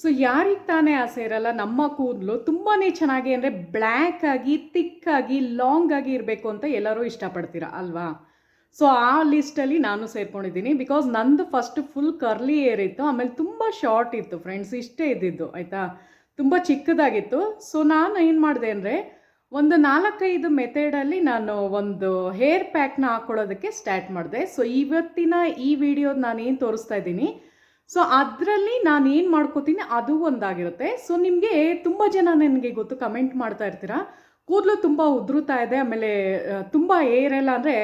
So ಯಾರಿಗೆ ತಾನೇ ಆಸೆ ಇರಲ್ಲ, ನಮ್ಮ ಕೂದಲು ತುಂಬಾ ಚೆನ್ನಾಗಿ ಅಂದರೆ ಬ್ಲ್ಯಾಕ್ ಆಗಿ ತಿಕ್ ಆಗಿ, ಲಾಂಗ್ ಆಗಿ ಇರಬೇಕು ಅಂತ ಎಲ್ಲರೂ ಇಷ್ಟಪಡ್ತೀರ ಅಲ್ವಾ? ಸೊ ಆ ಲಿಸ್ಟಲ್ಲಿ ನಾನು ಸೇರ್ಕೊಂಡಿದ್ದೀನಿ ಬಿಕಾಸ್ ನಂದು ಫಸ್ಟ್ ಫುಲ್ ಕರ್ಲಿ ಏರ್ ಇತ್ತು, ಆಮೇಲೆ ತುಂಬ ಶಾರ್ಟ್ ಇತ್ತು ಫ್ರೆಂಡ್ಸ್ ಇಷ್ಟೇ ಇದ್ದಿದ್ದು, ಆಯಿತಾ? ತುಂಬ ಚಿಕ್ಕದಾಗಿತ್ತು. ಸೊ ನಾನು ಏನು ಮಾಡಿದೆ ಅಂದರೆ ಒಂದು ನಾಲ್ಕೈದು ಮೆಥಡಲ್ಲಿ ನಾನು ಒಂದು ಹೇರ್ ಪ್ಯಾಕ್ನ ಹಾಕ್ಕೊಳ್ಳೋದಕ್ಕೆ ಸ್ಟಾರ್ಟ್ ಮಾಡಿದೆ. ಸೊ ಇವತ್ತಿನ ಈ ವಿಡಿಯೋದು ನಾನು ಏನು ತೋರಿಸ್ತಾ ಇದ್ದೀನಿ ಸೊ ಅದರಲ್ಲಿ ನಾನು ಏನು ಮಾಡ್ಕೋತೀನಿ ಅದು ಒಂದಾಗಿರುತ್ತೆ. ಸೊ ನಿಮಗೆ ತುಂಬ ಜನ ನನಗೆ ಗೊತ್ತು ಕಮೆಂಟ್ ಮಾಡ್ತಾ ಇರ್ತೀರಾ? ಕೂದಲು ತುಂಬ ಉದುರುತ್ತಾ ಇದೆ, ಆಮೇಲೆ ತುಂಬ ಏರ್ ಎಲ್ಲ ಅಂದರೆ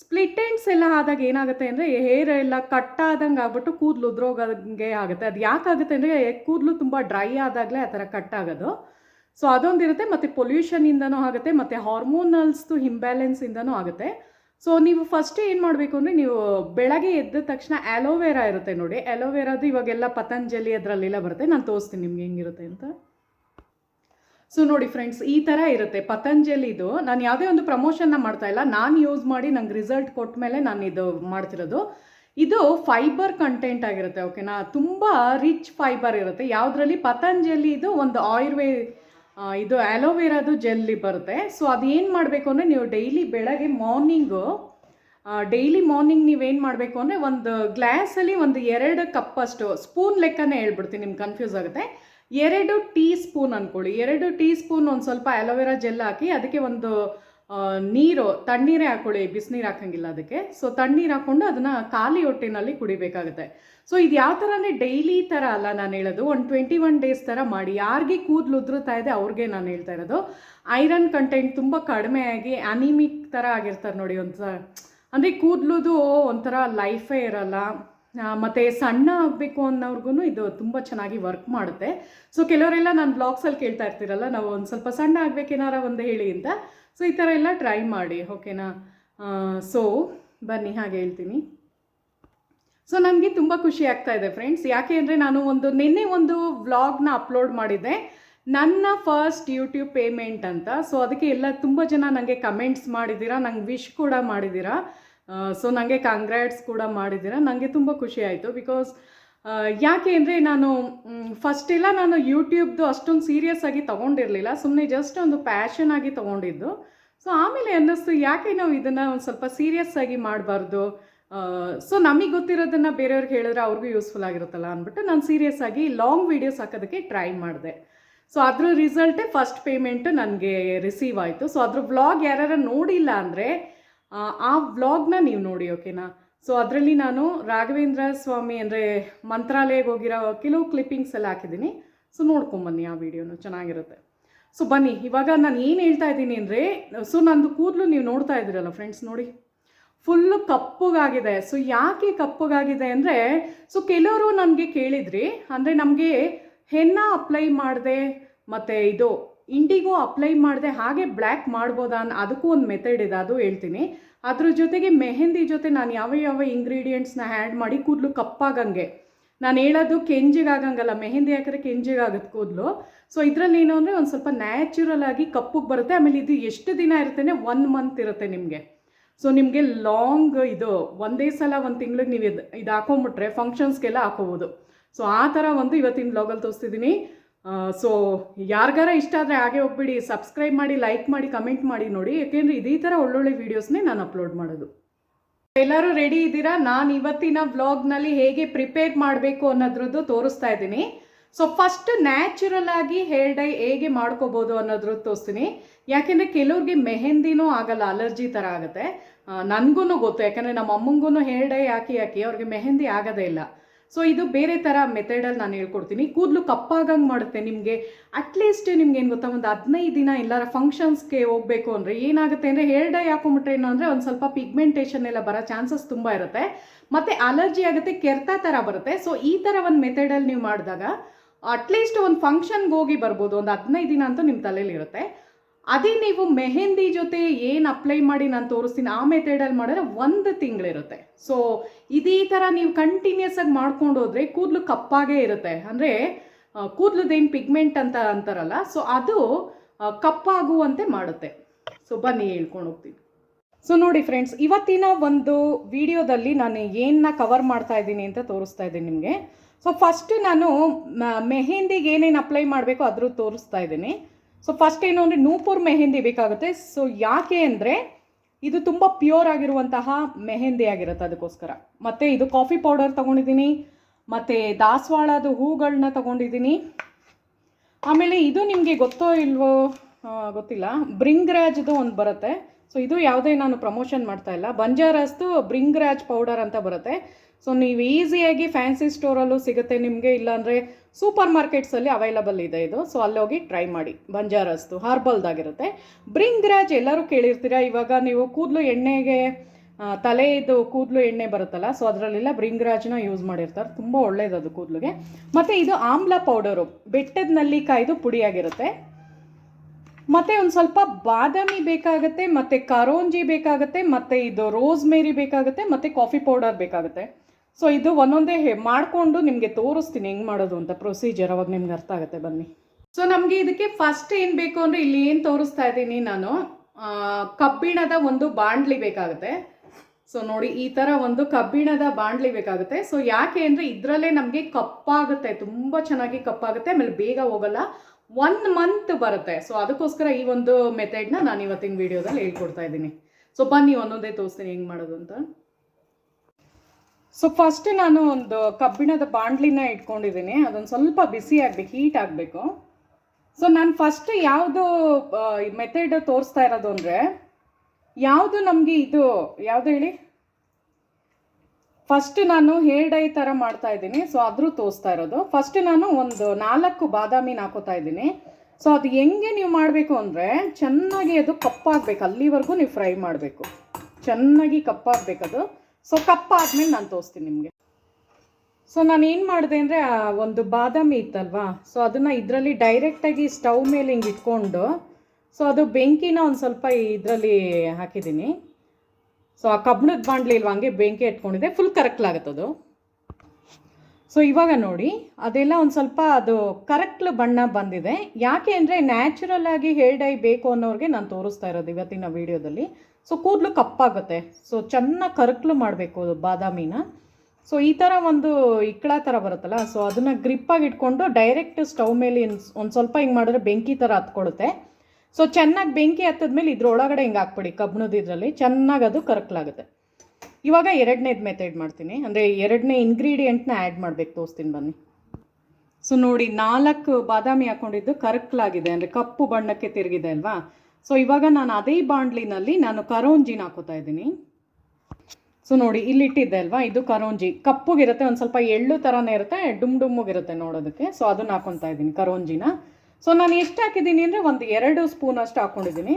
ಸ್ಪ್ಲಿಟ್ ಎಂಡ್ಸ್ ಎಲ್ಲ ಆದಾಗ ಏನಾಗುತ್ತೆ ಅಂದರೆ ಹೇರ್ ಎಲ್ಲ ಕಟ್ ಆದಂಗೆ ಆಗ್ಬಿಟ್ಟು ಕೂದಲು ಉದ್ರೋಗಂಗೆ ಆಗುತ್ತೆ. ಅದು ಯಾಕಾಗುತ್ತೆ ಅಂದರೆ ಕೂದಲು ತುಂಬ ಡ್ರೈ ಆದಾಗಲೇ ಆ ಥರ ಕಟ್ ಆಗೋದು. ಸೊ ಅದೊಂದಿರುತ್ತೆ, ಮತ್ತು ಪೊಲ್ಯೂಷನಿಂದನೂ ಆಗುತ್ತೆ, ಮತ್ತು ಹಾರ್ಮೋನಲ್ಸ್ದು ಇಂಬ್ಯಾಲೆನ್ಸಿಂದನೂ ಆಗುತ್ತೆ. ಸೊ ನೀವು ಫಸ್ಟ್ ಏನು ಮಾಡಬೇಕು ಅಂದರೆ ನೀವು ಬೆಳಗ್ಗೆ ಎದ್ದ ತಕ್ಷಣ ಆಲೋವೆರಾ ಇರುತ್ತೆ ನೋಡಿ. ಆಲೋವೆರಾದು ಇವಾಗೆಲ್ಲ ಪತಂಜಲಿ ಅದರಲ್ಲೆಲ್ಲ ಬರುತ್ತೆ. ನಾನು ತೋರಿಸ್ತೀನಿ ನಿಮ್ಗೆ ಹೆಂಗಿರುತ್ತೆ ಅಂತ. ಸೊ ನೋಡಿ ಫ್ರೆಂಡ್ಸ್ ಈ ಥರ ಇರುತ್ತೆ ಪತಂಜಲಿದು. ನಾನು ಯಾವುದೇ ಒಂದು ಪ್ರಮೋಷನ್ನ ಮಾಡ್ತಾ ಇಲ್ಲ. ನಾನು ಯೂಸ್ ಮಾಡಿ ನಂಗೆ ರಿಸಲ್ಟ್ ಕೊಟ್ಟ ಮೇಲೆ ನಾನು ಇದು ಮಾಡ್ತಿರೋದು. ಇದು ಫೈಬರ್ ಕಂಟೆಂಟ್ ಆಗಿರುತ್ತೆ ಓಕೆನಾ ತುಂಬ ರಿಚ್ ಫೈಬರ್ ಇರುತ್ತೆ. ಯಾವುದರಲ್ಲಿ? ಪತಂಜಲಿದು ಒಂದು ಆಯುರ್ವೇ ಆ, ಇದು ಆಲೋವೆರಾದು ಜೆಲ್ಲಿ ಬರುತ್ತೆ. ಸೊ ಅದೇನು ಮಾಡಬೇಕು ಅಂದರೆ ನೀವು ಡೈಲಿ ಬೆಳಗ್ಗೆ ಮಾರ್ನಿಂಗು ಡೈಲಿ ಮಾರ್ನಿಂಗ್ ನೀವೇನು ಮಾಡಬೇಕು ಅಂದರೆ ಒಂದು ಗ್ಲಾಸಲ್ಲಿ ಒಂದು ಎರಡು ಕಪ್ಪಷ್ಟು ಸ್ಪೂನ್ ಲೆಕ್ಕನೇ ಹೇಳ್ಬಿಡ್ತೀನಿ, ನಿಮ್ಗೆ ಕನ್ಫ್ಯೂಸ್ ಆಗುತ್ತೆ. ಎರಡು ಟೀ ಸ್ಪೂನ್ ಅಂದ್ಕೊಳ್ಳಿ ಎರಡು ಟೀ ಸ್ಪೂನ್ ಒಂದು ಸ್ವಲ್ಪ ಅಲೋವೆರಾ ಜೆಲ್ ಹಾಕಿ, ಅದಕ್ಕೆ ಒಂದು ನೀರು, ತಣ್ಣೀರೇ ಹಾಕೊಳ್ಳಿ, ಬಿಸಿನೀರು ಹಾಕಂಗಿಲ್ಲ ಅದಕ್ಕೆ. ಸೊ ತಣ್ಣೀರು ಹಾಕ್ಕೊಂಡು ಅದನ್ನು ಖಾಲಿ ಹೊಟ್ಟೆನಲ್ಲಿ ಕುಡಿಬೇಕಾಗುತ್ತೆ. ಸೊ ಇದು ಯಾವ ಥರ ಅಂದರೆ ಡೈಲಿ ಥರ ಅಲ್ಲ ನಾನು ಹೇಳೋದು. ಒಂದು ಟ್ವೆಂಟಿ ಒನ್ ಡೇಸ್ ಥರ ಮಾಡಿ. ಯಾರಿಗೆ ಕೂದಲು ಉದುರುತ್ತಾ ಇದೆ ಅವ್ರಿಗೆ ನಾನು ಹೇಳ್ತಾ ಇರೋದು. ಐರನ್ ಕಂಟೆಂಟ್ ತುಂಬ ಕಡಿಮೆ ಆಗಿ ಅನಿಮಿಕ್ ಥರ ಆಗಿರ್ತಾರೆ ನೋಡಿ ಒಂದು ಅಂದರೆ ಕೂದಲುದು ಒಂಥರ ಲೈಫೇ ಇರಲ್ಲ. ಮತ್ತು ಮತ್ತೆ ಸಣ್ಣ ಆಗಬೇಕು ಅನ್ನೋರ್ಗು ಇದು ತುಂಬ ಚೆನ್ನಾಗಿ ವರ್ಕ್ ಮಾಡುತ್ತೆ. ಸೊ ಕೆಲವರೆಲ್ಲ ನಾನು ಬ್ಲಾಗ್ಸಲ್ಲಿ ಕೇಳ್ತಾ ಇರ್ತೀರಲ್ಲ, ನಾವು ಒಂದು ಸ್ವಲ್ಪ ಸಣ್ಣ ಆಗ್ಬೇಕೇನಾರ ಒಂದು ಹೇಳಿ ಅಂತ. ಸೊ ಈ ಥರ ಎಲ್ಲ ಟ್ರೈ ಮಾಡಿ ಓಕೆನಾ ಸೊ ಬನ್ನಿ, ಹಾಗೆ ಹೇಳ್ತೀನಿ. ಸೊ ನನಗೆ ತುಂಬ ಖುಷಿ ಆಗ್ತಾ ಇದೆ ಫ್ರೆಂಡ್ಸ್ ಯಾಕೆ ಅಂದರೆ ನಾನು ಒಂದು, ನಿನ್ನೆ ಒಂದು ವ್ಲಾಗ್ನ ಅಪ್ಲೋಡ್ ಮಾಡಿದ್ದೆ. ನನ್ನ ಫಸ್ಟ್ ಯೂಟ್ಯೂಬ್ ಪೇಮೆಂಟ್ ಅಂತ. ಸೊ ಅದಕ್ಕೆ ಎಲ್ಲ ತುಂಬ ಜನ ನನಗೆ ಕಮೆಂಟ್ಸ್ ಮಾಡಿದ್ದೀರಾ? ನಂಗೆ ವಿಶ್ ಕೂಡ ಮಾಡಿದ್ದೀರಾ? ಸೊ ನನಗೆ ಕಾಂಗ್ರ್ಯಾಟ್ಸ್ ಕೂಡ ಮಾಡಿದ್ದೀರಾ? ನನಗೆ ತುಂಬ ಖುಷಿ ಆಯಿತು ಬಿಕಾಸ್ ಯಾಕೆ ಅಂದರೆ ನಾನು ಫಸ್ಟ್ ಎಲ್ಲ ನಾನು ಯೂಟ್ಯೂಬ್ದು ಅಷ್ಟೊಂದು ಸೀರಿಯಸ್ ಆಗಿ ತೊಗೊಂಡಿರಲಿಲ್ಲ. ಸುಮ್ಮನೆ ಜಸ್ಟ್ ಒಂದು ಪ್ಯಾಷನ್ ಆಗಿ ತೊಗೊಂಡಿದ್ದು. ಸೊ ಆಮೇಲೆ ಅನ್ನಿಸ್ತು, ಯಾಕೆ ನಾವು ಇದನ್ನು ಒಂದು ಸ್ವಲ್ಪ ಸೀರಿಯಸ್ ಆಗಿ ಮಾಡಬಾರ್ದು? ಸೊ ನಮಗೆ ಗೊತ್ತಿರೋದನ್ನು ಬೇರೆಯವ್ರಿಗೆ ಹೇಳಿದ್ರೆ ಅವ್ರಿಗೂ ಯೂಸ್ಫುಲ್ ಆಗಿರುತ್ತಲ್ಲ ಅಂದ್ಬಿಟ್ಟು ನಾನು ಸೀರಿಯಸ್ ಆಗಿ ಲಾಂಗ್ ವೀಡಿಯೋಸ್ ಹಾಕೋದಕ್ಕೆ ಟ್ರೈ ಮಾಡಿದೆ. ಸೊ ಅದ್ರ ರಿಸಲ್ಟೇ ಫಸ್ಟ್ ಪೇಮೆಂಟು ನನಗೆ ರಿಸೀವ್ ಆಯಿತು. ಸೊ ಅದ್ರ ವ್ಲಾಗ್ ಯಾರ್ಯಾರು ನೋಡಿಲ್ಲ ಅಂದರೆ, ಆ ವ್ಲಾಗ್ನ ನೀವು ನೋಡಿ ಓಕೆನಾ ಸೊ ಅದರಲ್ಲಿ ನಾನು ರಾಘವೇಂದ್ರ ಸ್ವಾಮಿ ಅಂದರೆ ಮಂತ್ರಾಲಯಕ್ಕೆ ಹೋಗಿರೋ ಕೆಲವು ಕ್ಲಿಪ್ಪಿಂಗ್ಸ್ ಎಲ್ಲ ಹಾಕಿದ್ದೀನಿ. ಸೊ ನೋಡ್ಕೊಂಬನ್ನಿ ಆ ವಿಡಿಯೋನು ಚೆನ್ನಾಗಿರುತ್ತೆ. ಸೊ ಬನ್ನಿ, ಇವಾಗ ನಾನು ಏನು ಹೇಳ್ತಾ ಇದ್ದೀನಿ ಅಂದರೆ ಸೊ ನಂದು ಕೂದಲು ನೀವು ನೋಡ್ತಾ ಇದ್ದೀರಲ್ಲ ಫ್ರೆಂಡ್ಸ್ ನೋಡಿ. ಫುಲ್ಲು ಕಪ್ಪುಗಾಗಿದೆ. ಸೊ ಯಾಕೆ ಕಪ್ಪಗಾಗಿದೆ ಅಂದರೆ ಸೊ ಕೆಲವರು ನನಗೆ ಕೇಳಿದ್ರಿ, ಅಂದರೆ ನಮಗೆ ಹೆನ್ನ ಅಪ್ಲೈ ಮಾಡಿದೆ, ಮತ್ತು ಇದು, ಇಂಡಿಗೋ ಅಪ್ಲೈ ಮಾಡಿದೆ, ಹಾಗೆ ಬ್ಲ್ಯಾಕ್ ಮಾಡ್ಬೋದಾ ಅದಕ್ಕೂ ಒಂದು ಮೆಥಡ್ ಇದೆ, ಅದು ಹೇಳ್ತೀನಿ. ಅದ್ರ ಜೊತೆಗೆ ಮೆಹೆಂದಿ ಜೊತೆ ನಾನು ಯಾವ ಯಾವ ಇಂಗ್ರೀಡಿಯೆಂಟ್ಸ್ನ ಆ್ಯಡ್ ಮಾಡಿ ಕೂದಲು ಕಪ್ಪಾಗಂಗೆ. ನಾನು ಹೇಳೋದು ಕೆಂಜಿಗಾಗಂಗಲ್ಲ, ಮೆಹೆಂದಿ ಹಾಕಿದ್ರೆ ಕೆಂಜಿಗಾಗುತ್ತೆ ಕೂದಲು. ಸೊ ಇದರಲ್ಲಿ ಏನು ಅಂದರೆ ಒಂದು ಸ್ವಲ್ಪ ನ್ಯಾಚುರಲ್ ಆಗಿ ಕಪ್ಪಗೆ ಬರುತ್ತೆ. ಆಮೇಲೆ ಇದು ಎಷ್ಟು ದಿನ ಇರುತ್ತೆ ಒನ್ ಮಂತ್ ಇರುತ್ತೆ ನಿಮಗೆ. ಸೊ ನಿಮಗೆ ಲಾಂಗ್ ಇದು, ಒಂದೇ ಸಲ ಒಂದು ತಿಂಗಳಿಗೆ ನೀವು ಇದು ಇದು ಹಾಕೊಂಬಿಟ್ರೆ ಫಂಕ್ಷನ್ಸ್ಗೆಲ್ಲ ಹಾಕೋಬೋದು. ಸೊ ಆ ಥರ ಒಂದು ಇವತ್ತಿನ ಬ್ಲಾಗಲ್ಲಿ ತೋರಿಸ್ತಿದ್ದೀನಿ ಸೊ ಯಾರಿಗಾರ ಇಷ್ಟ ಆದರೆ ಹಾಗೆ ಹೋಗ್ಬಿಡಿ ಸಬ್ಸ್ಕ್ರೈಬ್ ಮಾಡಿ ಲೈಕ್ ಮಾಡಿ ಕಮೆಂಟ್ ಮಾಡಿ ನೋಡಿ. ಯಾಕೆಂದರೆ ಇದೇ ಥರ ಒಳ್ಳೊಳ್ಳೆ ವೀಡಿಯೋಸ್ನೇ ನಾನು ಅಪ್ಲೋಡ್ ಮಾಡೋದು. ಎಲ್ಲರೂ ರೆಡಿ ಇದ್ದೀರಾ? ನಾನು ಇವತ್ತಿನ ವ್ಲಾಗ್ನಲ್ಲಿ ಹೇಗೆ ಪ್ರಿಪೇರ್ ಮಾಡಬೇಕು ಅನ್ನೋದ್ರದ್ದು ತೋರಿಸ್ತಾ ಇದ್ದೀನಿ. ಸೊ ಫಸ್ಟ್ ನ್ಯಾಚುರಲ್ ಆಗಿ ಹೇರ್ ಡೈ ಹೇಗೆ ಮಾಡ್ಕೋಬೋದು ಅನ್ನೋದ್ರದ್ದು ತೋರಿಸ್ತೀನಿ. ಯಾಕೆಂದರೆ ಕೆಲವ್ರಿಗೆ ಮೆಹಂದಿನೂ ಆಗಲ್ಲ ಅಲರ್ಜಿ ಥರ ಆಗುತ್ತೆ. ನನಗೂ ಗೊತ್ತು. ಯಾಕಂದರೆ ನಮ್ಮ ಅಮ್ಮಂಗೂ ಹೇರ್ ಡೈ ಹಾಕಿ ಹಾಕಿ ಅವ್ರಿಗೆ ಮೆಹಂದಿ ಆಗೋದೇ ಇಲ್ಲ. ಸೊ ಇದು ಬೇರೆ ಥರ ಮೆಥಡಲ್ಲಿ ನಾನು ಹೇಳ್ಕೊಡ್ತೀನಿ. ಕೂದಲು ಕಪ್ಪಾಗಂಗೆ ಮಾಡುತ್ತೆ ನಿಮಗೆ. ಅಟ್ಲೀಸ್ಟ್ ನಿಮ್ಗೆ ಏನು ಗೊತ್ತಾ? ಒಂದು ಹದಿನೈದು ದಿನ ಎಲ್ಲರ ಫಂಕ್ಷನ್ಸ್ಗೆ ಹೋಗಬೇಕು ಅಂದರೆ ಏನಾಗುತ್ತೆ ಅಂದರೆ ಹೇರ್ ಡೈ ಹಾಕೊಂಬಿಟ್ರೆ ಏನು ಅಂದರೆ ಒಂದು ಸ್ವಲ್ಪ ಪಿಗ್ಮೆಂಟೇಷನ್ ಎಲ್ಲ ಬರೋ ಚಾನ್ಸಸ್ ತುಂಬ ಇರುತ್ತೆ. ಮತ್ತು ಅಲರ್ಜಿ ಆಗುತ್ತೆ, ಕೆರ್ತ ಥರ ಬರುತ್ತೆ. ಸೊ ಈ ಥರ ಒಂದು ಮೆಥಡಲ್ಲಿ ನೀವು ಮಾಡಿದಾಗ ಅಟ್ಲೀಸ್ಟ್ ಒಂದು ಫಂಕ್ಷನ್ಗೆ ಹೋಗಿ ಬರ್ಬೋದು. ಒಂದು ಹದಿನೈದು ದಿನ ಅಂತೂ ನಿಮ್ಮ ತಲೆಯಲ್ಲಿ ಇರುತ್ತೆ. ಅದೇ ನೀವು ಮೆಹೆಂದಿ ಜೊತೆ ಏನು ಅಪ್ಲೈ ಮಾಡಿ ನಾನು ತೋರಿಸ್ತೀನಿ, ಆ ಮೆಥಡಲ್ಲಿ ಮಾಡಿದ್ರೆ ಒಂದು ತಿಂಗಳಿರುತ್ತೆ. ಸೊ ಇದೇ ಥರ ನೀವು ಕಂಟಿನ್ಯೂಸ್ ಆಗಿ ಮಾಡ್ಕೊಂಡು ಹೋದ್ರೆ ಕೂದಲು ಕಪ್ಪಾಗೇ ಇರುತ್ತೆ. ಅಂದರೆ ಕೂದಲುದೇನು ಪಿಗ್ಮೆಂಟ್ ಅಂತ ಅಂತಾರಲ್ಲ ಸೊ ಅದು ಕಪ್ಪಾಗುವಂತೆ ಮಾಡುತ್ತೆ. ಸೊ ಬನ್ನಿ ಹೇಳ್ಕೊಂಡು ಹೋಗ್ತೀನಿ. ಸೊ ನೋಡಿ ಫ್ರೆಂಡ್ಸ್ ಇವತ್ತಿನ ಒಂದು ವಿಡಿಯೋದಲ್ಲಿ ನಾನು ಏನನ್ನ ಕವರ್ ಮಾಡ್ತಾ ಇದ್ದೀನಿ ಅಂತ ತೋರಿಸ್ತಾ ಇದ್ದೀನಿ ನಿಮಗೆ. ಸೊ ಫಸ್ಟ್ ನಾನು ಮೆಹಂದಿಗೆ ಏನೇನು ಅಪ್ಲೈ ಮಾಡಬೇಕು ಅದ್ರ ತೋರಿಸ್ತಾ ಇದ್ದೀನಿ. ಸೊ ಫಸ್ಟ್ ಏನು ಅಂದರೆ ನೂಪುರ್ ಮೆಹೆಂದಿ ಬೇಕಾಗುತ್ತೆ. ಸೊ ಯಾಕೆ ಅಂದರೆ ಇದು ತುಂಬ ಪ್ಯೂರ್ ಆಗಿರುವಂತಹ ಮೆಹೆಂದಿ ಆಗಿರುತ್ತೆ ಅದಕ್ಕೋಸ್ಕರ. ಮತ್ತು ಇದು ಕಾಫಿ ಪೌಡರ್ ತೊಗೊಂಡಿದ್ದೀನಿ. ಮತ್ತು ದಾಸವಾಳದ ಹೂಗಳನ್ನ ತೊಗೊಂಡಿದ್ದೀನಿ. ಆಮೇಲೆ ಇದು ನಿಮಗೆ ಗೊತ್ತೋ ಇಲ್ವೋ ಗೊತ್ತಿಲ್ಲ. ಬ್ರಿಂಗ್ರಾಜ್ದು ಒಂದು ಬರುತ್ತೆ. ಸೊ ಇದು ಯಾವುದೇ ನಾನು ಪ್ರಮೋಷನ್ ಮಾಡ್ತಾ ಇಲ್ಲ. ಬಂಜಾರಸ್ದು ಬ್ರಿಂಗ್ರಾಜ್ ಪೌಡರ್ ಅಂತ ಬರುತ್ತೆ. ಸೊ ನೀವು ಈಸಿಯಾಗಿ ಫ್ಯಾನ್ಸಿ ಸ್ಟೋರಲ್ಲೂ ಸಿಗುತ್ತೆ. ನಿಮಗೆ ಇಲ್ಲಾಂದರೆ ಸೂಪರ್ ಮಾರ್ಕೆಟ್ಸಲ್ಲಿ ಅವೈಲಬಲ್ ಇದೆ ಇದು. ಸೊ ಅಲ್ಲೋಗಿ ಟ್ರೈ ಮಾಡಿ. ಬಂಜಾರಸ್ದು ಹಾರ್ಬಲ್ದಾಗಿರುತ್ತೆ ಬ್ರಿಂಗ್ರಾಜ್ ಎಲ್ಲರೂ ಕೇಳಿರ್ತೀರ? ಇವಾಗ ನೀವು ಕೂದಲು ಎಣ್ಣೆಗೆ ತಲೆಯದು ಕೂದಲು ಎಣ್ಣೆ ಬರುತ್ತಲ್ಲ ಸೊ ಅದರಲ್ಲೆಲ್ಲ ಬ್ರಿಂಗ್ರಾಜ್ನ ಯೂಸ್ ಮಾಡಿರ್ತಾರೆ. ತುಂಬ ಒಳ್ಳೇದದು ಕೂದಲಿಗೆ. ಮತ್ತು ಇದು ಆಮ್ಲ ಪೌಡರು ಬೆಟ್ಟದ ನಲ್ಲಿಕಾಯ್ದು ಪುಡಿಯಾಗಿರುತ್ತೆ. ಮತ್ತು ಒಂದು ಸ್ವಲ್ಪ ಬಾದಾಮಿ ಬೇಕಾಗುತ್ತೆ, ಮತ್ತು ಕರೋಂಜಿ ಬೇಕಾಗುತ್ತೆ, ಮತ್ತು ಇದು ರೋಸ್ ಮೇರಿ ಬೇಕಾಗುತ್ತೆ, ಮತ್ತು ಕಾಫಿ ಪೌಡರ್ ಬೇಕಾಗುತ್ತೆ. ಸೊ ಇದು ಒಂದೊಂದೇ ಮಾಡ್ಕೊಂಡು ನಿಮಗೆ ತೋರಿಸ್ತೀನಿ ಹೆಂಗೆ ಮಾಡೋದು ಅಂತ ಪ್ರೊಸೀಜರ್ ಅವಾಗ ನಿಮ್ಗೆ ಅರ್ಥ ಆಗುತ್ತೆ, ಬನ್ನಿ. ಸೊ ನಮಗೆ ಇದಕ್ಕೆ ಫಸ್ಟ್ ಏನು ಬೇಕು ಅಂದರೆ ಇಲ್ಲಿ ಏನು ತೋರಿಸ್ತಾ ಇದ್ದೀನಿ ನಾನು ಕಬ್ಬಿಣದ ಒಂದು ಬಾಂಡ್ಲಿ ಬೇಕಾಗುತ್ತೆ. ಸೊ ನೋಡಿ ಈ ಥರ ಒಂದು ಕಬ್ಬಿಣದ ಬಾಂಡ್ಲಿ ಬೇಕಾಗುತ್ತೆ. ಸೊ ಯಾಕೆ ಅಂದರೆ ಇದರಲ್ಲೇ ನಮಗೆ ಕಪ್ಪಾಗುತ್ತೆ, ತುಂಬ ಚೆನ್ನಾಗಿ ಕಪ್ಪಾಗುತ್ತೆ, ಆಮೇಲೆ ಬೇಗ ಹೋಗಲ್ಲ. ಒನ್ ಮಂತ್ ಬರುತ್ತೆ. ಸೊ ಅದಕ್ಕೋಸ್ಕರ ಈ ಒಂದು ಮೆಥಡ್ನ ನಾನು ಇವತ್ತಿನ ವಿಡಿಯೋದಲ್ಲಿ ಹೇಳ್ಕೊಡ್ತಾ ಇದ್ದೀನಿ. ಸೊ ಬನ್ನಿ, ಒಂದೊಂದೇ ತೋರಿಸ್ತೀನಿ ಹೆಂಗೆ ಮಾಡೋದು ಅಂತ. ಸೊ ಫಸ್ಟ್ ನಾನು ಒಂದು ಕಬ್ಬಿಣದ ಬಾಂಡ್ಲಿನ ಇಟ್ಕೊಂಡಿದ್ದೀನಿ. ಅದೊಂದು ಸ್ವಲ್ಪ ಬಿಸಿ ಆಗಬೇಕು ಹೀಟ್ ಆಗಬೇಕು. ಸೊ ನಾನು ಫಸ್ಟ್ ಯಾವುದು ಮೆಥಡ್ ತೋರಿಸ್ತಾ ಇರೋದು ಅಂದರೆ, ಯಾವುದು ನಮಗೆ ಇದು, ಯಾವುದು ಹೇಳಿ? ಫಸ್ಟ್ ನಾನು ಹೇರ್ ಡೈ ಥರ ಮಾಡ್ತಾ ಇದ್ದೀನಿ. ಸೊ ಅದ್ರೂ ತೋರಿಸ್ತಾ ಇರೋದು. ಫಸ್ಟ್ ನಾನು ಒಂದು ನಾಲ್ಕು ಬಾದಾಮಿ ಹಾಕೋತಾ ಇದ್ದೀನಿ. ಸೊ ಅದು ಹೆಂಗೆ ನೀವು ಮಾಡಬೇಕು ಅಂದರೆ ಚೆನ್ನಾಗಿ ಅದು ಕಪ್ಪಾಗಬೇಕು. ಅಲ್ಲಿವರೆಗೂ ನೀವು ಫ್ರೈ ಮಾಡಬೇಕು. ಚೆನ್ನಾಗಿ ಕಪ್ಪಾಗಬೇಕದು ಸೊ ಕಪ್ಪಾದ್ಮೇಲೆ ನಾನು ತೋರಿಸ್ತೀನಿ ನಿಮಗೆ. ಸೊ ನಾನು ಏನು ಮಾಡಿದೆ ಅಂದರೆ ಒಂದು ಬಾದಾಮಿ ಇತ್ತಲ್ವಾ? ಸೊ ಅದನ್ನು ಇದರಲ್ಲಿ ಡೈರೆಕ್ಟಾಗಿ ಸ್ಟವ್ ಮೇಲೆ ಹಿಂಗೆ ಇಟ್ಕೊಂಡು ಸೊ ಅದು ಬೆಂಕಿನ ಒಂದು ಸ್ವಲ್ಪ ಇದರಲ್ಲಿ ಹಾಕಿದ್ದೀನಿ. ಸೊ ಆ ಕಬ್ಬಿಣದ ಬಾಂಡ್ಲಿ ಇಲ್ವಾ ಹಂಗೆ ಬೆಂಕಿ ಇಟ್ಕೊಂಡಿದೆ ಫುಲ್ ಅದು ಸೊ ಇವಾಗ ನೋಡಿ, ಅದೆಲ್ಲ ಒಂದು ಸ್ವಲ್ಪ ಅದು ಕರಕ್ಲು ಬಣ್ಣ ಬಂದಿದೆ. ಯಾಕೆ ಅಂದರೆ ನ್ಯಾಚುರಲ್ ಆಗಿ ಹೇರ್ ಡೈ ಬೇಕು ಅನ್ನೋರಿಗೆ ನಾನು ತೋರಿಸ್ತಾ ಇರೋದು ಇವತ್ತಿನ ವಿಡಿಯೋದಲ್ಲಿ. ಸೊ ಕೂದಲು ಕಪ್ಪಾಗುತ್ತೆ. ಸೊ ಚೆನ್ನಾಗಿ ಕರಕ್ಲು ಮಾಡಬೇಕು ಬಾದಾಮಿನ. ಸೊ ಈ ಥರ ಒಂದು ಇಕ್ಕಳ ಥರ ಬರುತ್ತಲ್ಲ ಸೊ ಅದನ್ನು ಗ್ರಿಪ್ಪಾಗಿ ಇಟ್ಕೊಂಡು ಡೈರೆಕ್ಟ್ ಸ್ಟವ್ ಮೇಲೆ ಒಂದು ಸ್ವಲ್ಪ ಹಿಂಗೆ ಮಾಡಿದ್ರೆ ಬೆಂಕಿ ಥರ ಹತ್ಕೊಳ್ಳುತ್ತೆ ಸೊ ಚೆನ್ನಾಗಿ ಬೆಂಕಿ ಹತ್ತದ್ಮೇಲೆ ಇದ್ರೊಳಗಡೆ ಹಿಂಗೆ ಹಾಕ್ಬಿಡಿ ಕಬ್ಬಣದ ಇದರಲ್ಲಿ. ಚೆನ್ನಾಗಿ ಅದು ಕರಕ್ಲಾಗುತ್ತೆ. ಇವಾಗ ಎರಡನೇದು ಮೆಥಡ್ ಮಾಡ್ತೀನಿ. ಅಂದರೆ ಎರಡನೇ ಇಂಗ್ರೀಡಿಯೆಂಟ್ನ ಆ್ಯಡ್ ಮಾಡಬೇಕು ತೋರಿಸ್ತೀನಿ ಬನ್ನಿ. ಸೊ ನೋಡಿ, ನಾಲ್ಕು ಬಾದಾಮಿ ಹಾಕೊಂಡಿದ್ದು ಕರಕ್ಲಾಗಿದೆ. ಅಂದರೆ ಕಪ್ಪು ಬಣ್ಣಕ್ಕೆ ತಿರುಗಿದೆ ಅಲ್ವಾ? ಸೊ ಇವಾಗ ನಾನು ಅದೇ ಬಾಂಡ್ಲಿನಲ್ಲಿ ನಾನು ಕರೋಂಜಿನ ಹಾಕೋತಾ ಇದ್ದೀನಿ. ಸೊ ನೋಡಿ ಇಲ್ಲಿ ಇಟ್ಟಿದ್ದೆ ಅಲ್ವಾ? ಇದು ಕರೋಂಜಿ. ಕಪ್ಪುಗಿರುತ್ತೆ, ಒಂದು ಸ್ವಲ್ಪ ಎಳ್ಳು ಥರನೇ ಇರುತ್ತೆ, ಡುಮ್ ಡುಮ್ಮಗಿರುತ್ತೆ ನೋಡೋದಕ್ಕೆ. ಸೊ ಅದನ್ನ ಹಾಕೊತಾ ಇದ್ದೀನಿ ಕರೋಂಜಿನ. ಸೊ ನಾನು ಎಷ್ಟು ಹಾಕಿದ್ದೀನಿ ಅಂದರೆ ಒಂದು ಎರಡು ಸ್ಪೂನ್ ಅಷ್ಟು ಹಾಕ್ಕೊಂಡಿದ್ದೀನಿ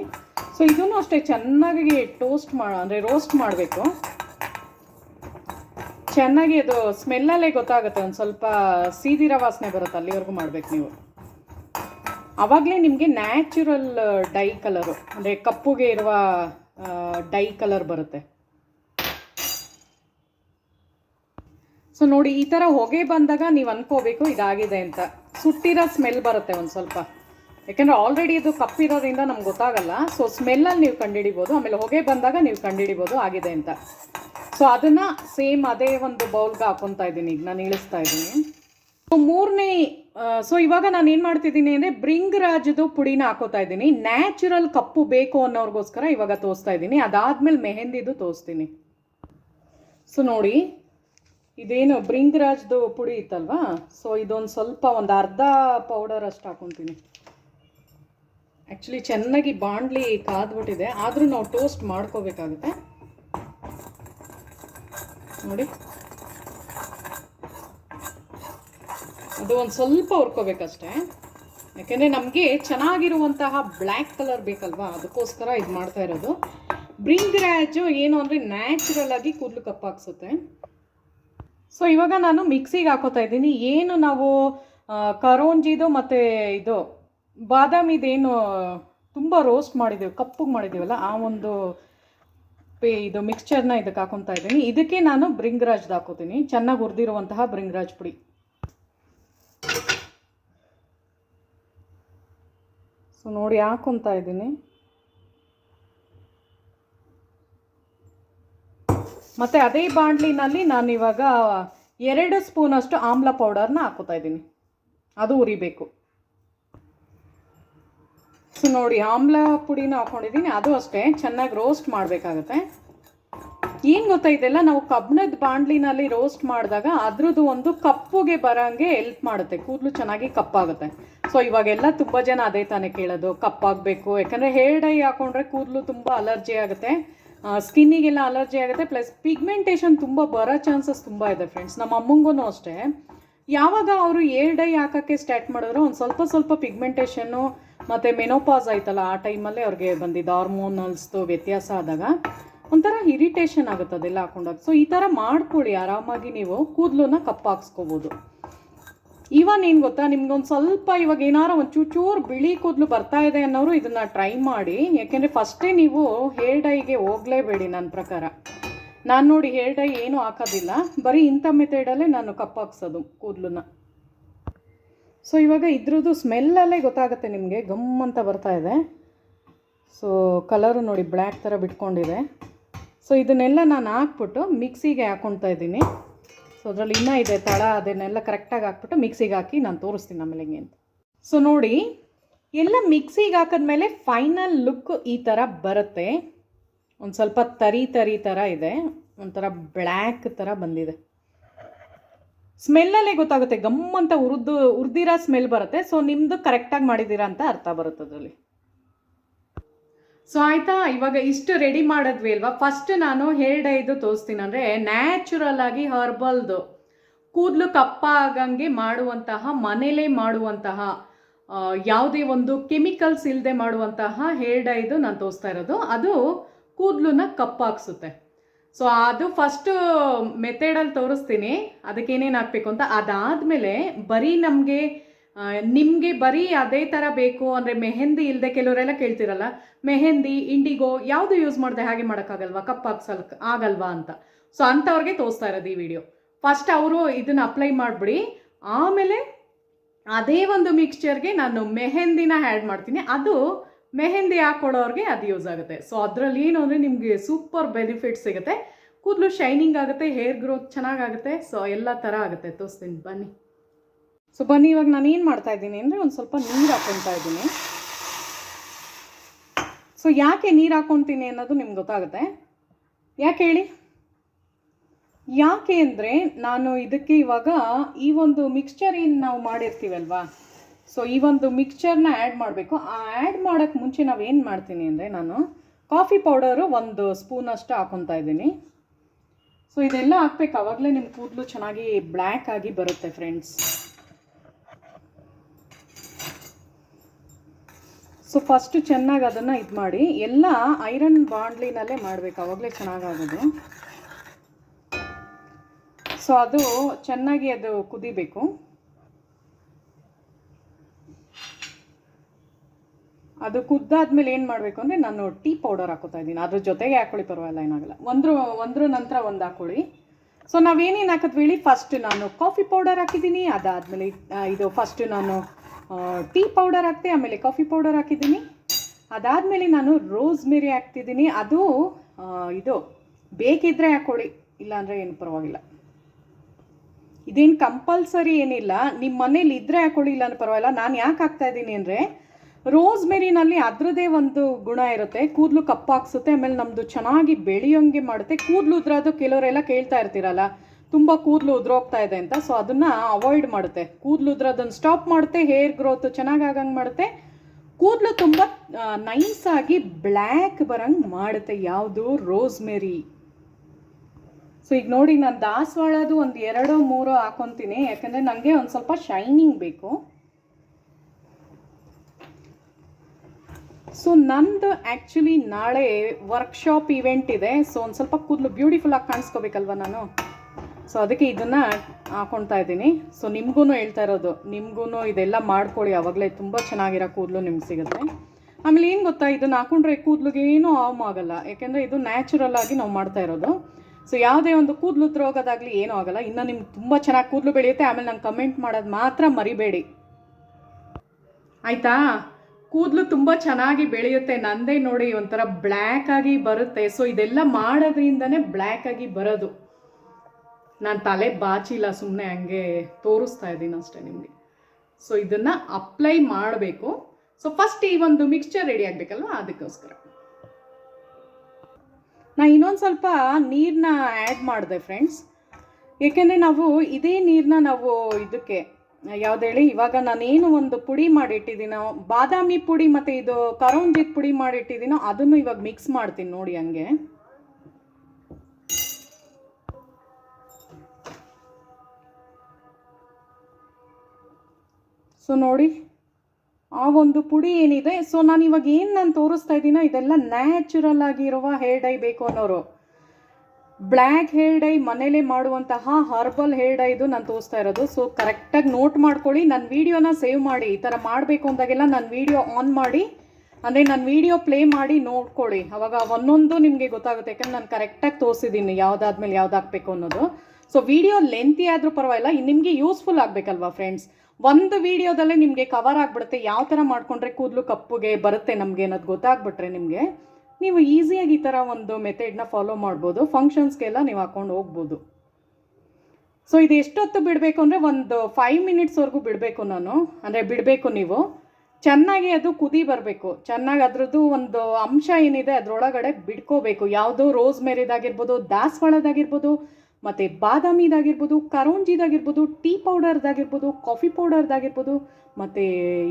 ಸೊ ಇದನ್ನು ಅಷ್ಟೇ ಚೆನ್ನಾಗಿ ಟೋಸ್ಟ್ ಮಾ ಅಂದರೆ ರೋಸ್ಟ್ ಮಾಡಬೇಕು. ಚೆನ್ನಾಗಿ ಅದು ಸ್ಮೆಲ್ಲಲ್ಲೇ ಗೊತ್ತಾಗುತ್ತೆ, ಒಂದು ಸ್ವಲ್ಪ ಸೀದಿರ ವಾಸನೆ ಬರುತ್ತೆ, ಅಲ್ಲಿವರೆಗೂ ಮಾಡಬೇಕು ನೀವು. ಆವಾಗಲೇ ನಿಮಗೆ ನ್ಯಾಚುರಲ್ ಡೈ ಕಲರು ಅಂದರೆ ಕಪ್ಪುಗೆ ಇರುವ ಡೈ ಕಲರ್ ಬರುತ್ತೆ. ಸೊ ನೋಡಿ, ಈ ಥರ ಹೊಗೆ ಬಂದಾಗ ನೀವು ಅನ್ಕೋಬೇಕು ಇದಾಗಿದೆ ಅಂತ. ಸುಟ್ಟಿರೋ ಸ್ಮೆಲ್ ಬರುತ್ತೆ ಒಂದು ಸ್ವಲ್ಪ. ಯಾಕೆಂದರೆ ಆಲ್ರೆಡಿ ಇದು ಕಪ್ಪಿರೋದ್ರಿಂದ ನಮ್ಗೆ ಗೊತ್ತಾಗಲ್ಲ. ಸೊ ಸ್ಮೆಲ್ಲಲ್ಲಿ ನೀವು ಕಂಡುಹಿಡಿಬೋದು ಆಮೇಲೆ ಹೊಗೆ ಬಂದಾಗ ನೀವು ಕಂಡುಹಿಡಿಬೋದು ಆಗಿದೆ ಅಂತ. ಸೊ ಅದನ್ನು ಸೇಮ್ ಅದೇ ಒಂದು ಬೌಲ್ಗೆ ಹಾಕೊತಾ ಇದ್ದೀನಿ. ಈಗ ನಾನು ಇಳಿಸ್ತಾ ಇದ್ದೀನಿ. ಸೊ ಮೂರನೇ ಸೊ ಇವಾಗ ನಾನು ಏನು ಮಾಡ್ತಿದ್ದೀನಿ ಅಂದರೆ ಬ್ರಿಂಗ್ ರಾಜದು ಪುಡಿನ ಹಾಕೋತಾ ಇದ್ದೀನಿ. ನ್ಯಾಚುರಲ್ ಕಪ್ಪು ಬೇಕು ಅನ್ನೋರಿಗೋಸ್ಕರ ಇವಾಗ ತೋರಿಸ್ತಾ ಇದ್ದೀನಿ. ಅದಾದಮೇಲೆ ಮೆಹಂದಿದು ತೋರಿಸ್ತೀನಿ. ಸೊ ನೋಡಿ. ಇದೇನು ಬ್ರಿಂಗ್ರಾಜ್ದು ಪುಡಿ ಇತ್ತಲ್ವಾ? ಸೊ ಇದೊಂದು ಸ್ವಲ್ಪ ಒಂದು ಅರ್ಧ ಪೌಡರ್ ಅಷ್ಟು ಹಾಕೊತೀನಿ. ಆ್ಯಕ್ಚುಲಿ ಚೆನ್ನಾಗಿ ಬಾಂಡ್ಲಿ ಕಾದ್ಬಿಟ್ಟಿದೆ. ಆದರೂ ನಾವು ಟೋಸ್ಟ್ ಮಾಡ್ಕೋಬೇಕಾಗುತ್ತೆ. ನೋಡಿ. ಅದು ಒಂದು ಸ್ವಲ್ಪ ಹುರ್ಕೋಬೇಕಷ್ಟೇ. ಯಾಕೆಂದರೆ ನಮಗೆ ಚೆನ್ನಾಗಿರುವಂತಹ ಬ್ಲ್ಯಾಕ್ ಕಲರ್ ಬೇಕಲ್ವಾ? ಅದಕ್ಕೋಸ್ಕರ ಇದು ಮಾಡ್ತಾ ಇರೋದು. ಬ್ರಿಂಗ್ರಾಜು ಏನು ಅಂದರೆ ನ್ಯಾಚುರಲ್ ಆಗಿ ಕೂದಲು ಕಪ್ಪಾಕ್ಸುತ್ತೆ ಸೊ ಇವಾಗ ನಾನು ಮಿಕ್ಸಿಗೆ ಹಾಕೋತಾ ಇದ್ದೀನಿ. ಏನು ನಾವು ಕರೋಂಜಿದು ಮತ್ತು ಇದು ಬಾದಾಮಿದೇನು ತುಂಬ ರೋಸ್ಟ್ ಮಾಡಿದ್ದೀವಿ, ಕಪ್ಪಗೆ ಮಾಡಿದ್ದೀವಲ್ಲ, ಆ ಒಂದು ಪೇ, ಇದು ಮಿಕ್ಸ್ಚರ್ನ ಇದಕ್ಕೆ ಹಾಕೊತಾ ಇದ್ದೀನಿ. ಇದಕ್ಕೆ ನಾನು ಬ್ರಿಂಗ್ರಾಜ್ದು ಹಾಕೋತೀನಿ. ಚೆನ್ನಾಗಿ ಹುರಿದಿರುವಂತಹ ಬ್ರಿಂಗ್ರಾಜ್ ಪುಡಿ. ಸೊ ನೋಡಿ ಹಾಕೊತಾ ಇದ್ದೀನಿ. ಮತ್ತು ಅದೇ ಬಾಣಲಿನಲ್ಲಿ ನಾನು ಇವಾಗ ಎರಡು ಸ್ಪೂನಷ್ಟು ಆಮ್ಲ ಪೌಡರ್ನ ಹಾಕೋತಾ ಇದ್ದೀನಿ. ಅದು ಉರಿಬೇಕು. ಸೊ ನೋಡಿ, ಆಮ್ಲ ಪುಡಿನ ಹಾಕೊಂಡಿದ್ದೀನಿ. ಅದು ಅಷ್ಟೇ, ಚೆನ್ನಾಗಿ ರೋಸ್ಟ್ ಮಾಡಬೇಕಾಗತ್ತೆ. ಏನು ಗೊತ್ತಾ ನಾವು ಕಬ್ಬಿಣದ ಬಾಣಲಿನಲ್ಲಿ ರೋಸ್ಟ್ ಮಾಡಿದಾಗ ಅದ್ರದ್ದು ಒಂದು ಕಪ್ಪುಗೆ ಬರೋಂಗೆ ಎಲ್ಪ್ ಮಾಡುತ್ತೆ. ಕೂದಲು ಚೆನ್ನಾಗಿ ಕಪ್ಪಾಗುತ್ತೆ. ಸೊ ಇವಾಗೆಲ್ಲ ತುಂಬ ಜನ ಅದೇ ತಾನೇ ಕೇಳೋದು, ಕಪ್ಪಾಗಬೇಕು. ಯಾಕಂದರೆ ಹೇರ್ ಡೈ ಹಾಕೊಂಡ್ರೆ ಕೂದಲು ತುಂಬ ಅಲರ್ಜಿ ಆಗುತ್ತೆ. ಸ್ಕಿನ್ನಿಗೆಲ್ಲ ಅಲರ್ಜಿ ಆಗುತ್ತೆ ಪ್ಲಸ್ ಪಿಗ್ಮೆಂಟೇಷನ್ ತುಂಬ ಬರೋ ಚಾನ್ಸಸ್ ತುಂಬ ಇದೆ ಫ್ರೆಂಡ್ಸ್ ನಮ್ಮ ಅಮ್ಮಂಗೂ ಅಷ್ಟೇ. ಯಾವಾಗ ಅವರು ಏರ್ ಡೈ ಹಾಕೋಕ್ಕೆ ಸ್ಟಾರ್ಟ್ ಮಾಡಿದ್ರು ಒಂದು ಸ್ವಲ್ಪ ಸ್ವಲ್ಪ ಪಿಗ್ಮೆಂಟೇಷನ್ನು ಮತ್ತು ಮೆನೋಪಾಸ್ ಆಯ್ತಲ್ಲ, ಆ ಟೈಮಲ್ಲೇ ಅವ್ರಿಗೆ ಬಂದಿದ್ದು ಹಾರ್ಮೋನಲ್ಸ್ದು ವ್ಯತ್ಯಾಸ ಆದಾಗ ಒಂಥರ ಇರಿಟೇಷನ್ ಆಗುತ್ತೆ ಅದೆಲ್ಲ ಹಾಕೊಂಡಾಗ. ಸೊ ಈ ಥರ ಮಾಡ್ಕೊಳ್ಳಿ, ಆರಾಮಾಗಿ ನೀವು ಕೂದಲನ್ನ ಕಪ್ಪಾಕ್ಸ್ಕೋಬೋದು. ಇವನ್ ಏನು ಗೊತ್ತಾ? ನಿಮ್ಗೊಂದು ಸ್ವಲ್ಪ ಇವಾಗ ಏನಾರು ಒಂದು ಚೂಚೂರು ಬಿಳಿ ಕೂದಲು ಬರ್ತಾ ಇದೆ ಅನ್ನೋರು ಇದನ್ನು ಟ್ರೈ ಮಾಡಿ. ಯಾಕೆಂದರೆ ಫಸ್ಟೇ ನೀವು ಹೇರ್ ಡೈಗೆ ಹೋಗಲೇಬೇಡಿ ನನ್ನ ಪ್ರಕಾರ. ನಾನು ನೋಡಿ ಹೇರ್ ಡೈ ಏನೂ ಹಾಕೋದಿಲ್ಲ. ಬರೀ ಇಂಥ ಮೆಥಡಲ್ಲೇ ನಾನು ಕಪ್ಪಾಕ್ಸೋದು ಕೂದಲನ್ನ. ಸೊ ಇವಾಗ ಇದ್ರದ್ದು ಸ್ಮೆಲ್ಲಲ್ಲೇ ಗೊತ್ತಾಗುತ್ತೆ ನಿಮಗೆ. ಗಮ್ ಅಂತ ಬರ್ತಾ ಇದೆ. ಸೊ ಕಲರು ನೋಡಿ ಬ್ಲ್ಯಾಕ್ ಥರ ಬಿಟ್ಕೊಂಡಿದೆ. ಸೊ ಇದನ್ನೆಲ್ಲ ನಾನು ಹಾಕ್ಬಿಟ್ಟು ಮಿಕ್ಸಿಗೆ ಹಾಕ್ಕೊಳ್ತಾ ಇದ್ದೀನಿ. ಸೊ ಅದರಲ್ಲಿ ಇನ್ನೂ ಇದೆ ತಳ, ಅದನ್ನೆಲ್ಲ ಕರೆಕ್ಟಾಗಿ ಹಾಕ್ಬಿಟ್ಟು ಮಿಕ್ಸಿಗೆ ಹಾಕಿ ನಾನು ತೋರಿಸ್ತೀನಿ ಆಮೇಲೆ ಹೆಂಗೆ ಅಂತ. ಸೊ ನೋಡಿ, ಎಲ್ಲ ಮಿಕ್ಸಿಗೆ ಹಾಕಿದ್ಮೇಲೆ ಫೈನಲ್ ಲುಕ್ ಈ ಥರ ಬರುತ್ತೆ. ಒಂದು ಸ್ವಲ್ಪ ತರಿ ತರಿ ಥರ ಇದೆ. ಒಂಥರ ಬ್ಲ್ಯಾಕ್ ಥರ ಬಂದಿದೆ. ಸ್ಮೆಲ್ಲಲ್ಲೇ ಗೊತ್ತಾಗುತ್ತೆ ಗಮ್ ಅಂತ ಉರಿದು, ಉರಿದಿರೋ ಸ್ಮೆಲ್ ಬರುತ್ತೆ. ಸೊ ನಿಮ್ಮದು ಕರೆಕ್ಟಾಗಿ ಮಾಡಿದ್ದೀರಾ ಅಂತ ಅರ್ಥ ಬರುತ್ತೆ ಅದರಲ್ಲಿ. ಸೊ ಆಯ್ತಾ? ಇವಾಗ ಇಷ್ಟು ರೆಡಿ ಮಾಡಿದ್ವಿ ಅಲ್ವಾ? ಫಸ್ಟ್ ನಾನು ಹೇರ್ ಡೈದು ತೋರಿಸ್ತೀನಿ. ಅಂದರೆ ನ್ಯಾಚುರಲ್ ಆಗಿ ಹರ್ಬಲ್ದು ಕೂದಲು ಕಪ್ಪ ಆಗಂಗೆ ಮಾಡುವಂತಹ, ಮನೇಲೇ ಮಾಡುವಂತಹ ಯಾವುದೇ ಒಂದು ಕೆಮಿಕಲ್ಸ್ ಇಲ್ಲದೆ ಮಾಡುವಂತಹ ಹೇರ್ ಡೈದು ನಾನು ತೋರಿಸ್ತಾ ಇರೋದು. ಅದು ಕೂದಲನ್ನ ಕಪ್ಪಾಕ್ಸುತ್ತೆ ಸೊ ಅದು ಫಸ್ಟು ಮೆಥಡಲ್ಲಿ ತೋರಿಸ್ತೀನಿ. ಅದಕ್ಕೆ ಏನೇನು ಹಾಕಬೇಕು ಅಂತ? ಅದಾದಮೇಲೆ ಬರೀ ನಮಗೆ ನಿಮಗೆ ಬರೀ ಅದೇ ಥರ ಬೇಕು ಅಂದರೆ ಮೆಹೆಂದಿ ಇಲ್ಲದೆ ಕೆಲವರೆಲ್ಲ ಕೇಳ್ತಿರಲ್ಲ, ಮೆಹೆಂದಿ, ಇಂಡಿಗೋ ಯಾವುದು ಯೂಸ್ ಮಾಡಿದೆ ಹಾಗೆ ಮಾಡೋಕ್ಕಾಗಲ್ವಾ? ಕಪ್ ಹಾಕ್ಸಲ್ ಆಗಲ್ವಾ ಅಂತ. ಸೊ ಅಂಥವ್ರಿಗೆ ತೋರಿಸ್ತಾ ಇರೋದು ಈ ವಿಡಿಯೋ ಫಸ್ಟ್ ಅವರು ಇದನ್ನು ಅಪ್ಲೈ ಮಾಡಿಬಿಡಿ. ಆಮೇಲೆ ಅದೇ ಒಂದು ಮಿಕ್ಸ್ಚರ್ಗೆ ನಾನು ಮೆಹೆಂದಿನ ಆ್ಯಡ್ ಮಾಡ್ತೀನಿ. ಅದು ಮೆಹೆಂದಿ ಹಾಕ್ಕೊಳ್ಳೋರಿಗೆ ಅದು ಯೂಸ್ ಆಗುತ್ತೆ. ಸೊ ಅದರಲ್ಲಿ ಏನು ಅಂದರೆ ನಿಮಗೆ ಸೂಪರ್ ಬೆನಿಫಿಟ್ ಸಿಗುತ್ತೆ. ಕೂದಲು ಶೈನಿಂಗ್ ಆಗುತ್ತೆ ಹೇರ್ ಗ್ರೋತ್ ಚೆನ್ನಾಗಾಗುತ್ತೆ ಸೊ ಎಲ್ಲ ಥರ ಆಗುತ್ತೆ. ತೋರಿಸ್ತೀನಿ. ಬನ್ನಿ. ಸೊ ಬನ್ನಿ, ಇವಾಗ ನಾನು ಏನು ಮಾಡ್ತಾ ಇದ್ದೀನಿ ಅಂದರೆ ಒಂದು ಸ್ವಲ್ಪ ನೀರು ಹಾಕ್ಕೊತಾ ಇದ್ದೀನಿ. ಸೊ ಯಾಕೆ ನೀರು ಹಾಕ್ಕೊತೀನಿ ಅನ್ನೋದು ನಿಮ್ಗೆ ಗೊತ್ತಾಗುತ್ತೆ. ಯಾಕೆ ಹೇಳಿ? ಯಾಕೆ ಅಂದರೆ ನಾನು ಇದಕ್ಕೆ ಇವಾಗ ಈ ಒಂದು ಮಿಕ್ಸ್ಚರ್ ಏನು ನಾವು ಮಾಡಿರ್ತೀವಲ್ವಾ? ಸೊ ಈ ಒಂದು ಮಿಕ್ಸ್ಚರ್ನ ಆ್ಯಡ್ ಮಾಡಬೇಕು. ಆ ಆ್ಯಡ್ ಮಾಡೋಕ್ಕೆ ಮುಂಚೆ ನಾವು ಏನು ಮಾಡ್ತೀನಿ ಅಂದರೆ ನಾನು ಕಾಫಿ ಪೌಡರು ಒಂದು ಸ್ಪೂನಷ್ಟು ಹಾಕೊತಾ ಇದ್ದೀನಿ. ಸೊ ಇದೆಲ್ಲ ಹಾಕ್ಬೇಕು. ಆವಾಗಲೇ ನಿಮ್ಮ ಕೂದಲು ಚೆನ್ನಾಗಿ ಬ್ಲ್ಯಾಕ್ ಆಗಿ ಬರುತ್ತೆ ಫ್ರೆಂಡ್ಸ್ ಸೊ ಫಸ್ಟು ಚೆನ್ನಾಗಿ ಅದನ್ನು ಇದು ಮಾಡಿ, ಎಲ್ಲ ಐರನ್ ಬಾಂಡ್ಲಿನಲ್ಲೇ ಮಾಡಬೇಕು ಆವಾಗಲೇ ಚೆನ್ನಾಗಾಗೋದು. ಸೊ ಅದು ಚೆನ್ನಾಗಿ ಅದು ಕುದಿಬೇಕು. ಅದು ಕುದ್ದಾದ್ಮೇಲೆ ಏನು ಮಾಡಬೇಕು ಅಂದರೆ, ನಾನು ಟೀ ಪೌಡರ್ ಹಾಕೋತಾ ಇದ್ದೀನಿ. ಅದ್ರ ಜೊತೆಗೆ ಹಾಕೊಳ್ಳಿ, ಪರವಾಗಿಲ್ಲ, ಏನಾಗಲ್ಲ. ಒಂದ್ರ ಒಂದ್ರ ನಂತರ ಒಂದು ಹಾಕೊಳ್ಳಿ. ಸೊ ನಾವೇನೇನು ಹಾಕಿದ್ವಿ ಹೇಳಿ ಫಸ್ಟ್ ನಾನು ಕಾಫಿ ಪೌಡರ್ ಹಾಕಿದ್ದೀನಿ, ಅದಾದಮೇಲೆ ಇದು ಫಸ್ಟ್ ನಾನು ಟೀ ಪೌಡರ್ ಹಾಕ್ತೆ ಆಮೇಲೆ ಕಾಫಿ ಪೌಡರ್ ಹಾಕಿದ್ದೀನಿ. ಅದಾದಮೇಲೆ ನಾನು ರೋಸ್ ಮೇರಿ ಹಾಕ್ತಿದ್ದೀನಿ. ಅದು ಇದು, ಬೇಕಿದ್ರೆ ಹಾಕೊಳ್ಳಿ, ಇಲ್ಲಾಂದರೆ ಏನು ಪರವಾಗಿಲ್ಲ. ಇದೇನು ಕಂಪಲ್ಸರಿ ಏನಿಲ್ಲ. ನಿಮ್ಮ ಮನೇಲಿ ಇದ್ರೆ ಹಾಕೊಳ್ಳಿ ಇಲ್ಲ ಪರವಾಗಿಲ್ಲ. ನಾನು ಯಾಕೆ ಹಾಕ್ತಾ ಇದ್ದೀನಿ ಅಂದರೆ ರೋಸ್ ಮೇರಿನಲ್ಲಿ ಅದರದೇ ಒಂದು ಗುಣ ಇರುತ್ತೆ. ಕೂದಲು ಕಪ್ಪಾಕ್ಸುತ್ತೆ ಆಮೇಲೆ ನಮ್ಮದು ಚೆನ್ನಾಗಿ ಬೆಳೆಯೋಂಗೆ ಮಾಡುತ್ತೆ. ಕೂದಲು ಉದ್ರೋದು ಕೆಲವರೆಲ್ಲ ಕೇಳ್ತಾ ಇರ್ತೀರಲ್ಲ. ತುಂಬ ಕೂದಲು ಉದುರೋಗ್ತಾ ಇದೆ ಅಂತ. ಸೊ ಅದನ್ನು ಅವಾಯ್ಡ್ ಮಾಡುತ್ತೆ. ಕೂದಲು ಉದ್ರೋದನ್ನು ಸ್ಟಾಪ್ ಮಾಡುತ್ತೆ ಹೇರ್ ಗ್ರೋತ್ ಚೆನ್ನಾಗಿ ಆಗಂಗೆ ಮಾಡುತ್ತೆ. ಕೂದಲು ತುಂಬ ನೈಸ್ ಆಗಿ ಬ್ಲ್ಯಾಕ್ ಬರಂಗೆ ಮಾಡುತ್ತೆ. ಯಾವುದು ರೋಸ್ ಮೆರಿ ಸೊ ಈಗ ನೋಡಿ ನಾನು ದಾಸವಾಳದು ಒಂದು ಎರಡೋ ಮೂರೋ ಹಾಕೊತೀನಿ. ಯಾಕಂದರೆ ನನಗೆ ಒಂದು ಸ್ವಲ್ಪ ಶೈನಿಂಗ್ ಬೇಕು. ಸೊ ನಂದು ಆ್ಯಕ್ಚುಲಿ ನಾಳೆ ವರ್ಕ್ಶಾಪ್ ಇವೆಂಟ್ ಇದೆ. ಸೊ ಒಂದು ಸ್ವಲ್ಪ ಕೂದಲು ಬ್ಯೂಟಿಫುಲ್ಲಾಗಿ ಕಾಣಿಸ್ಕೋಬೇಕಲ್ವ ನಾನು? ಸೊ ಅದಕ್ಕೆ ಇದನ್ನು ಹಾಕೊಳ್ತಾ ಇದ್ದೀನಿ. ಸೊ ನಿಮಗೂ ಹೇಳ್ತಾ ಇರೋದು ನಿಮಗೂ ಇದೆಲ್ಲ ಮಾಡ್ಕೊಳ್ಳಿ ಆವಾಗಲೇ ತುಂಬ ಚೆನ್ನಾಗಿರೋ ಕೂದಲು ನಿಮ್ಗೆ ಸಿಗುತ್ತೆ. ಆಮೇಲೆ ಏನು ಗೊತ್ತಾ, ಇದನ್ನು ಹಾಕೊಂಡ್ರೆ ಕೂದಲಿಗೆ ಏನೂ ಹಾಮ್ ಆಗಲ್ಲ. ಯಾಕೆಂದರೆ ಇದು ನ್ಯಾಚುರಲ್ ಆಗಿ ನಾವು ಮಾಡ್ತಾ ಇರೋದು. ಸೊ ಯಾವುದೇ ಒಂದು ಕೂದಲು ಉದ್ರೋಗೋದಾಗಲಿ ಏನೂ ಆಗಲ್ಲ. ಇನ್ನು ನಿಮ್ಗೆ ತುಂಬ ಚೆನ್ನಾಗಿ ಕೂದಲು ಬೆಳೆಯುತ್ತೆ. ಆಮೇಲೆ ನಂಗೆ ಕಮೆಂಟ್ ಮಾಡೋದು ಮಾತ್ರ ಮರಿಬೇಡಿ. ಆಯಿತಾ? ಕೂದಲು ತುಂಬ ಚೆನ್ನಾಗಿ ಬೆಳೆಯುತ್ತೆ. ನಂದೇ ನೋಡಿ ಒಂಥರ ಬ್ಲ್ಯಾಕ್ ಆಗಿ ಬರುತ್ತೆ. ಸೊ ಇದೆಲ್ಲ ಮಾಡೋದ್ರಿಂದನೇ ಬ್ಲ್ಯಾಕ್ ಆಗಿ ಬರೋದು. ನಾನು ತಲೆ ಬಾಚಿಲ್ಲ ಸುಮ್ಮನೆ ಹಂಗೆ ತೋರಿಸ್ತಾ ಇದ್ದೀನಿ ಅಷ್ಟೇ ನಿಮಗೆ. ಸೊ ಇದನ್ನು ಅಪ್ಲೈ ಮಾಡಬೇಕು. ಸೊ ಫಸ್ಟ್ ಈ ಒಂದು ಮಿಕ್ಸ್ಚರ್ ರೆಡಿ ಆಗಬೇಕಲ್ವ? ಅದಕ್ಕೋಸ್ಕರ. ನಾ ಇನ್ನೊಂದು ಸ್ವಲ್ಪ ನೀರನ್ನ ಆ್ಯಡ್ ಮಾಡಿದೆ ಫ್ರೆಂಡ್ಸ್ ಏಕೆಂದರೆ ನಾವು ಇದೇ ನೀರನ್ನ ನಾವು ಇದಕ್ಕೆ, ಯಾವ್ದು ಹೇಳಿ, ಇವಾಗ ನಾನೇನು ಒಂದು ಪುಡಿ ಮಾಡಿಟ್ಟಿದ್ದೀನೋ, ಬಾದಾಮಿ ಪುಡಿ ಮತ್ತು ಇದು ಕರೋಂಜಿದ ಪುಡಿ ಮಾಡಿಟ್ಟಿದ್ದೀನೋ, ಅದನ್ನು ಇವಾಗ ಮಿಕ್ಸ್ ಮಾಡ್ತೀನಿ ನೋಡಿ ಹಂಗೆ. ಸೊ ನೋಡಿ, ಆ ಒಂದು ಪುಡಿ ಏನಿದೆ, ಸೊ ನಾನು ಇವಾಗ ಏನು ನಾನು ತೋರಿಸ್ತಾ ಇದ್ದೀನೋ ಇದೆಲ್ಲ ನ್ಯಾಚುರಲ್ ಆಗಿರುವ ಹೇರ್ ಡೈ ಬೇಕು ಅನ್ನೋರು. ಬ್ಲ್ಯಾಕ್ ಹೇರ್ ಡೈ ಮನೇಲೆ ಮಾಡುವಂತಹ ಹರ್ಬಲ್ ಹೇರ್ ಡೈದು ನಾನು ತೋರಿಸ್ತಾ ಇರೋದು. ಸೊ ಕರೆಕ್ಟಾಗಿ ನೋಟ್ ಮಾಡ್ಕೊಳ್ಳಿ ನನ್ನ ವೀಡಿಯೋನ ಸೇವ್ ಮಾಡಿ, ಈ ಥರ ಮಾಡಬೇಕು ಅಂದಾಗೆಲ್ಲ ನನ್ನ ವೀಡಿಯೋ ಆನ್ ಮಾಡಿ, ಅಂದರೆ ನನ್ನ ವೀಡಿಯೋ ಪ್ಲೇ ಮಾಡಿ ನೋಡ್ಕೊಳ್ಳಿ. ಅವಾಗ ಒಂದೊಂದು ನಿಮಗೆ ಗೊತ್ತಾಗುತ್ತೆ, ಯಾಕಂದ್ರೆ ನಾನು ಕರೆಕ್ಟಾಗಿ ತೋರಿಸಿದ್ದೀನಿ, ಯಾವುದಾದ್ಮೇಲೆ ಯಾವ್ದು ಹಾಕಬೇಕು ಅನ್ನೋದು. ಸೊ ವಿಡಿಯೋ ಲೆಂತಿ ಆದರೂ ಪರವಾಗಿಲ್ಲ ನಿಮಗೆ ಯೂಸ್ಫುಲ್ ಆಗಬೇಕಲ್ವಾ ಫ್ರೆಂಡ್ಸ್ ಒಂದು ವಿಡಿಯೋದಲ್ಲೇ ನಿಮಗೆ ಕವರ್ ಆಗಿಬಿಡುತ್ತೆ. ಯಾವ ಥರ ಮಾಡಿಕೊಂಡ್ರೆ ಕೂದಲು ಕಪ್ಪುಗೆ ಬರುತ್ತೆ ನಮಗೆ ಅನ್ನೋದು ಗೊತ್ತಾಗ್ಬಿಟ್ರೆ ನಿಮಗೆ. ನೀವು ಈಸಿಯಾಗಿ ಈ ಥರ ಒಂದು ಮೆಥಡ್ನ ಫಾಲೋ ಮಾಡ್ಬೋದು. ಫಂಕ್ಷನ್ಸ್ಗೆಲ್ಲ ನೀವು ಹಾಕೊಂಡು ಹೋಗ್ಬೋದು. ಸೊ ಇದು ಎಷ್ಟೊತ್ತು ಬಿಡಬೇಕು ಅಂದರೆ ಒಂದು ಫೈವ್ ಮಿನಿಟ್ಸ್ವರೆಗೂ ಬಿಡಬೇಕು ನಾನು. ಅಂದರೆ ಬಿಡಬೇಕು ನೀವು. ಚೆನ್ನಾಗಿ ಅದು ಕುದಿ ಬರಬೇಕು. ಚೆನ್ನಾಗಿ ಅದರದ್ದು ಒಂದು ಅಂಶ ಏನಿದೆ ಅದರೊಳಗಡೆ ಬಿಡ್ಕೋಬೇಕು. ಯಾವುದು ರೋಸ್ ಮೇರಿದಾಗಿರ್ಬೋದು ದಾಸವಾಳದಾಗಿರ್ಬೋದು ಮತ್ತು ಬಾದಾಮಿದಾಗಿರ್ಬೋದು, ಕರೋಂಜಿದಾಗಿರ್ಬೋದು, ಟೀ ಪೌಡರ್ದಾಗಿರ್ಬೋದು, ಕಾಫಿ ಪೌಡರ್ದಾಗಿರ್ಬೋದು, ಮತ್ತು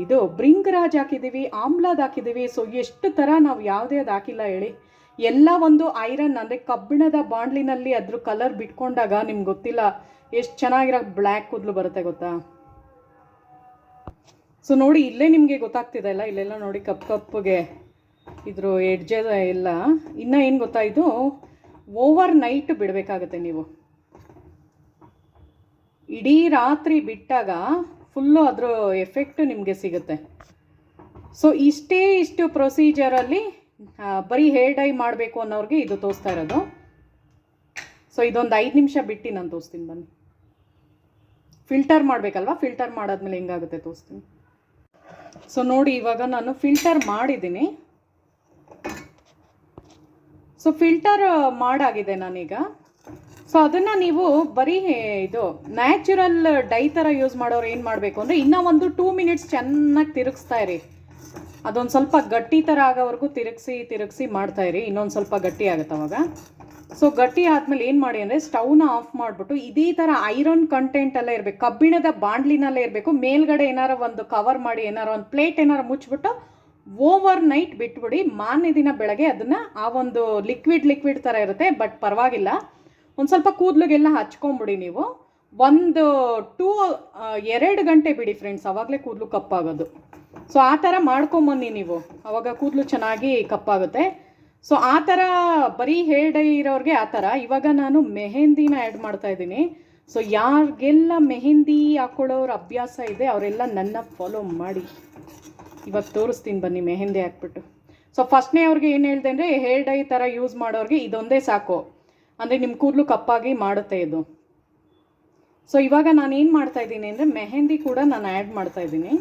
ಇದು ಬ್ರಿಂಗ್ ರಾಜ್ ಹಾಕಿದ್ದೀವಿ, ಆಮ್ಲಾದ್ ಹಾಕಿದ್ದೀವಿ. ಸೊ ಎಷ್ಟು ಥರ ನಾವು ಯಾವುದೇ ಅದು ಹಾಕಿಲ್ಲ ಹೇಳಿ. ಎಲ್ಲ ಒಂದು ಐರನ್ ಅಂದರೆ ಕಬ್ಬಿಣದ ಬಾಂಡ್ಲಿನಲ್ಲಿ ಅದ್ರ ಕಲರ್ ಬಿಟ್ಕೊಂಡಾಗ ನಿಮ್ಗೆ ಗೊತ್ತಿಲ್ಲ ಎಷ್ಟು ಚೆನ್ನಾಗಿರೋ ಬ್ಲ್ಯಾಕ್ ಕೂದಲು ಬರುತ್ತೆ ಗೊತ್ತಾ? ಸೊ ನೋಡಿ ಇಲ್ಲೇ ನಿಮಗೆ ಗೊತ್ತಾಗ್ತಿದೆ ಅಲ್ಲ, ಇಲ್ಲೆಲ್ಲ ನೋಡಿ ಕಪ್ ಕಪ್ಪಗೆ ಇದ್ರ ಎಡ್ಜೆ ಎಲ್ಲ. ಇನ್ನೂ ಏನು ಗೊತ್ತಾ ಓವರ್ ನೈಟ್ ಬಿಡಬೇಕಾಗತ್ತೆ ನೀವು. ಇಡೀ ರಾತ್ರಿ ಬಿಟ್ಟಾಗ ಫುಲ್ಲು ಅದರ ಎಫೆಕ್ಟ್ ನಿಮಗೆ ಸಿಗುತ್ತೆ. ಸೊ ಇಷ್ಟೇ ಇಷ್ಟು ಪ್ರೊಸೀಜರಲ್ಲಿ ಬರೀ ಹೇರ್ ಡೈ ಮಾಡಬೇಕು ಅನ್ನೋರಿಗೆ ಇದು ತೋರಿಸ್ತಾ ಇರೋದು. ಸೊ ಇದೊಂದು ಐದು ನಿಮಿಷ ಬಿಟ್ಟು ನಾನು ತೋರಿಸ್ತೀನಿ ಬನ್ನಿ. ಫಿಲ್ಟರ್ ಮಾಡಬೇಕಲ್ವಾ? ಫಿಲ್ಟರ್ ಮಾಡಾದ್ಮೇಲೆ ಹೆಂಗಾಗುತ್ತೆ ತೋರಿಸ್ತೀನಿ. ಸೊ ನೋಡಿ, ಇವಾಗ ನಾನು ಫಿಲ್ಟರ್ ಮಾಡಿದ್ದೀನಿ. ಸೊ ಫಿಲ್ಟರ್ ಮಾಡಾಗಿದೆ ನಾನೀಗ. ಸೊ ಅದನ್ನು ನೀವು ಬರೀ ಇದು ನ್ಯಾಚುರಲ್ ಡೈ ಥರ ಯೂಸ್ ಮಾಡೋರು ಏನು ಮಾಡಬೇಕು ಅಂದರೆ ಇನ್ನೂ ಒಂದು ಟೂ ಮಿನಿಟ್ಸ್ ಚೆನ್ನಾಗಿ ತಿರುಗಿಸ್ತಾ ಇರಿ. ಅದೊಂದು ಸ್ವಲ್ಪ ಗಟ್ಟಿ ಥರ ಆಗೋವರೆಗೂ ತಿರುಗಿಸಿ ತಿರುಗಿಸಿ ಮಾಡ್ತಾ ಇರಿ. ಇನ್ನೊಂದು ಸ್ವಲ್ಪ ಗಟ್ಟಿ ಆಗುತ್ತೆ ಅವಾಗ. ಸೊ ಗಟ್ಟಿ ಆದಮೇಲೆ ಏನು ಮಾಡಿ ಅಂದರೆ ಸ್ಟವ್ನ ಆಫ್ ಮಾಡಿಬಿಟ್ಟು ಇದೇ ಥರ ಐರನ್ ಕಂಟೆಂಟ್ ಎಲ್ಲ ಇರಬೇಕು. ಕಬ್ಬಿಣದ ಬಾಂಡ್ಲಿನಲ್ಲೇ ಇರಬೇಕು. ಮೇಲ್ಗಡೆ ಏನಾರ ಒಂದು ಕವರ್ ಮಾಡಿ, ಏನಾರ ಒಂದು ಪ್ಲೇಟ್ ಏನಾರ ಮುಚ್ಚಿಬಿಟ್ಟು ಓವರ್ ನೈಟ್ ಬಿಟ್ಬಿಡಿ. ಮಾನ್ಯ ದಿನ ಬೆಳಗ್ಗೆ ಅದನ್ನು ಆ ಒಂದು ಲಿಕ್ವಿಡ್ ಲಿಕ್ವಿಡ್ ಥರ ಇರುತ್ತೆ. ಬಟ್ ಪರವಾಗಿಲ್ಲ. ಒಂದು ಸ್ವಲ್ಪ ಕೂದಲಿಗೆಲ್ಲ ಹಚ್ಕೊಂಬಿಡಿ ನೀವು. ಒಂದು ಟೂ ಎರಡು ಗಂಟೆ ಬಿಡಿ ಫ್ರೆಂಡ್ಸ್ ಆವಾಗಲೇ ಕೂದಲು ಕಪ್ಪಾಗೋದು. ಸೊ ಆ ಥರ ಮಾಡ್ಕೊಂಬನ್ನಿ ನೀವು. ಅವಾಗ ಕೂದಲು ಚೆನ್ನಾಗಿ ಕಪ್ಪಾಗುತ್ತೆ. ಸೊ ಆ ಥರ ಬರೀ ಹೇರ್ ಡೈ ಇರೋರಿಗೆ ಆ ಥರ. ಇವಾಗ ನಾನು ಮೆಹೆಂದಿನ ಆ್ಯಡ್ ಮಾಡ್ತಾ ಇದ್ದೀನಿ. ಸೊ ಯಾರಿಗೆಲ್ಲ ಮೆಹೆಂದಿ ಹಾಕೊಳ್ಳೋರ ಅಭ್ಯಾಸ ಇದೆ, ಅವರೆಲ್ಲ ನನ್ನ ಫಾಲೋ ಮಾಡಿ. ಇವಾಗ ತೋರಿಸ್ತೀನಿ ಬನ್ನಿ ಮೆಹೆಂದಿ ಹಾಕ್ಬಿಟ್ಟು. ಸೊ ಫಸ್ಟ್ನೇ ಅವ್ರಿಗೆ ಏನು ಹೇಳಿದೆ ಅಂದರೆ ಹೇರ್ ಡೈ ಥರ ಯೂಸ್ ಮಾಡೋರಿಗೆ ಇದೊಂದೇ ಸಾಕು. ಅಂದರೆ ನಿಮ್ಮ ಕೂದಲು ಕಪ್ಪಾಗಿ ಮಾಡುತ್ತೆ ಇದು. ಸೊ ಇವಾಗ ನಾನು ಏನು ಮಾಡ್ತಾ ಇದ್ದೀನಿ ಅಂದರೆ ಮೆಹೆಂದಿ ಕೂಡ ನಾನು ಆ್ಯಡ್ ಮಾಡ್ತಾ ಇದ್ದೀನಿ.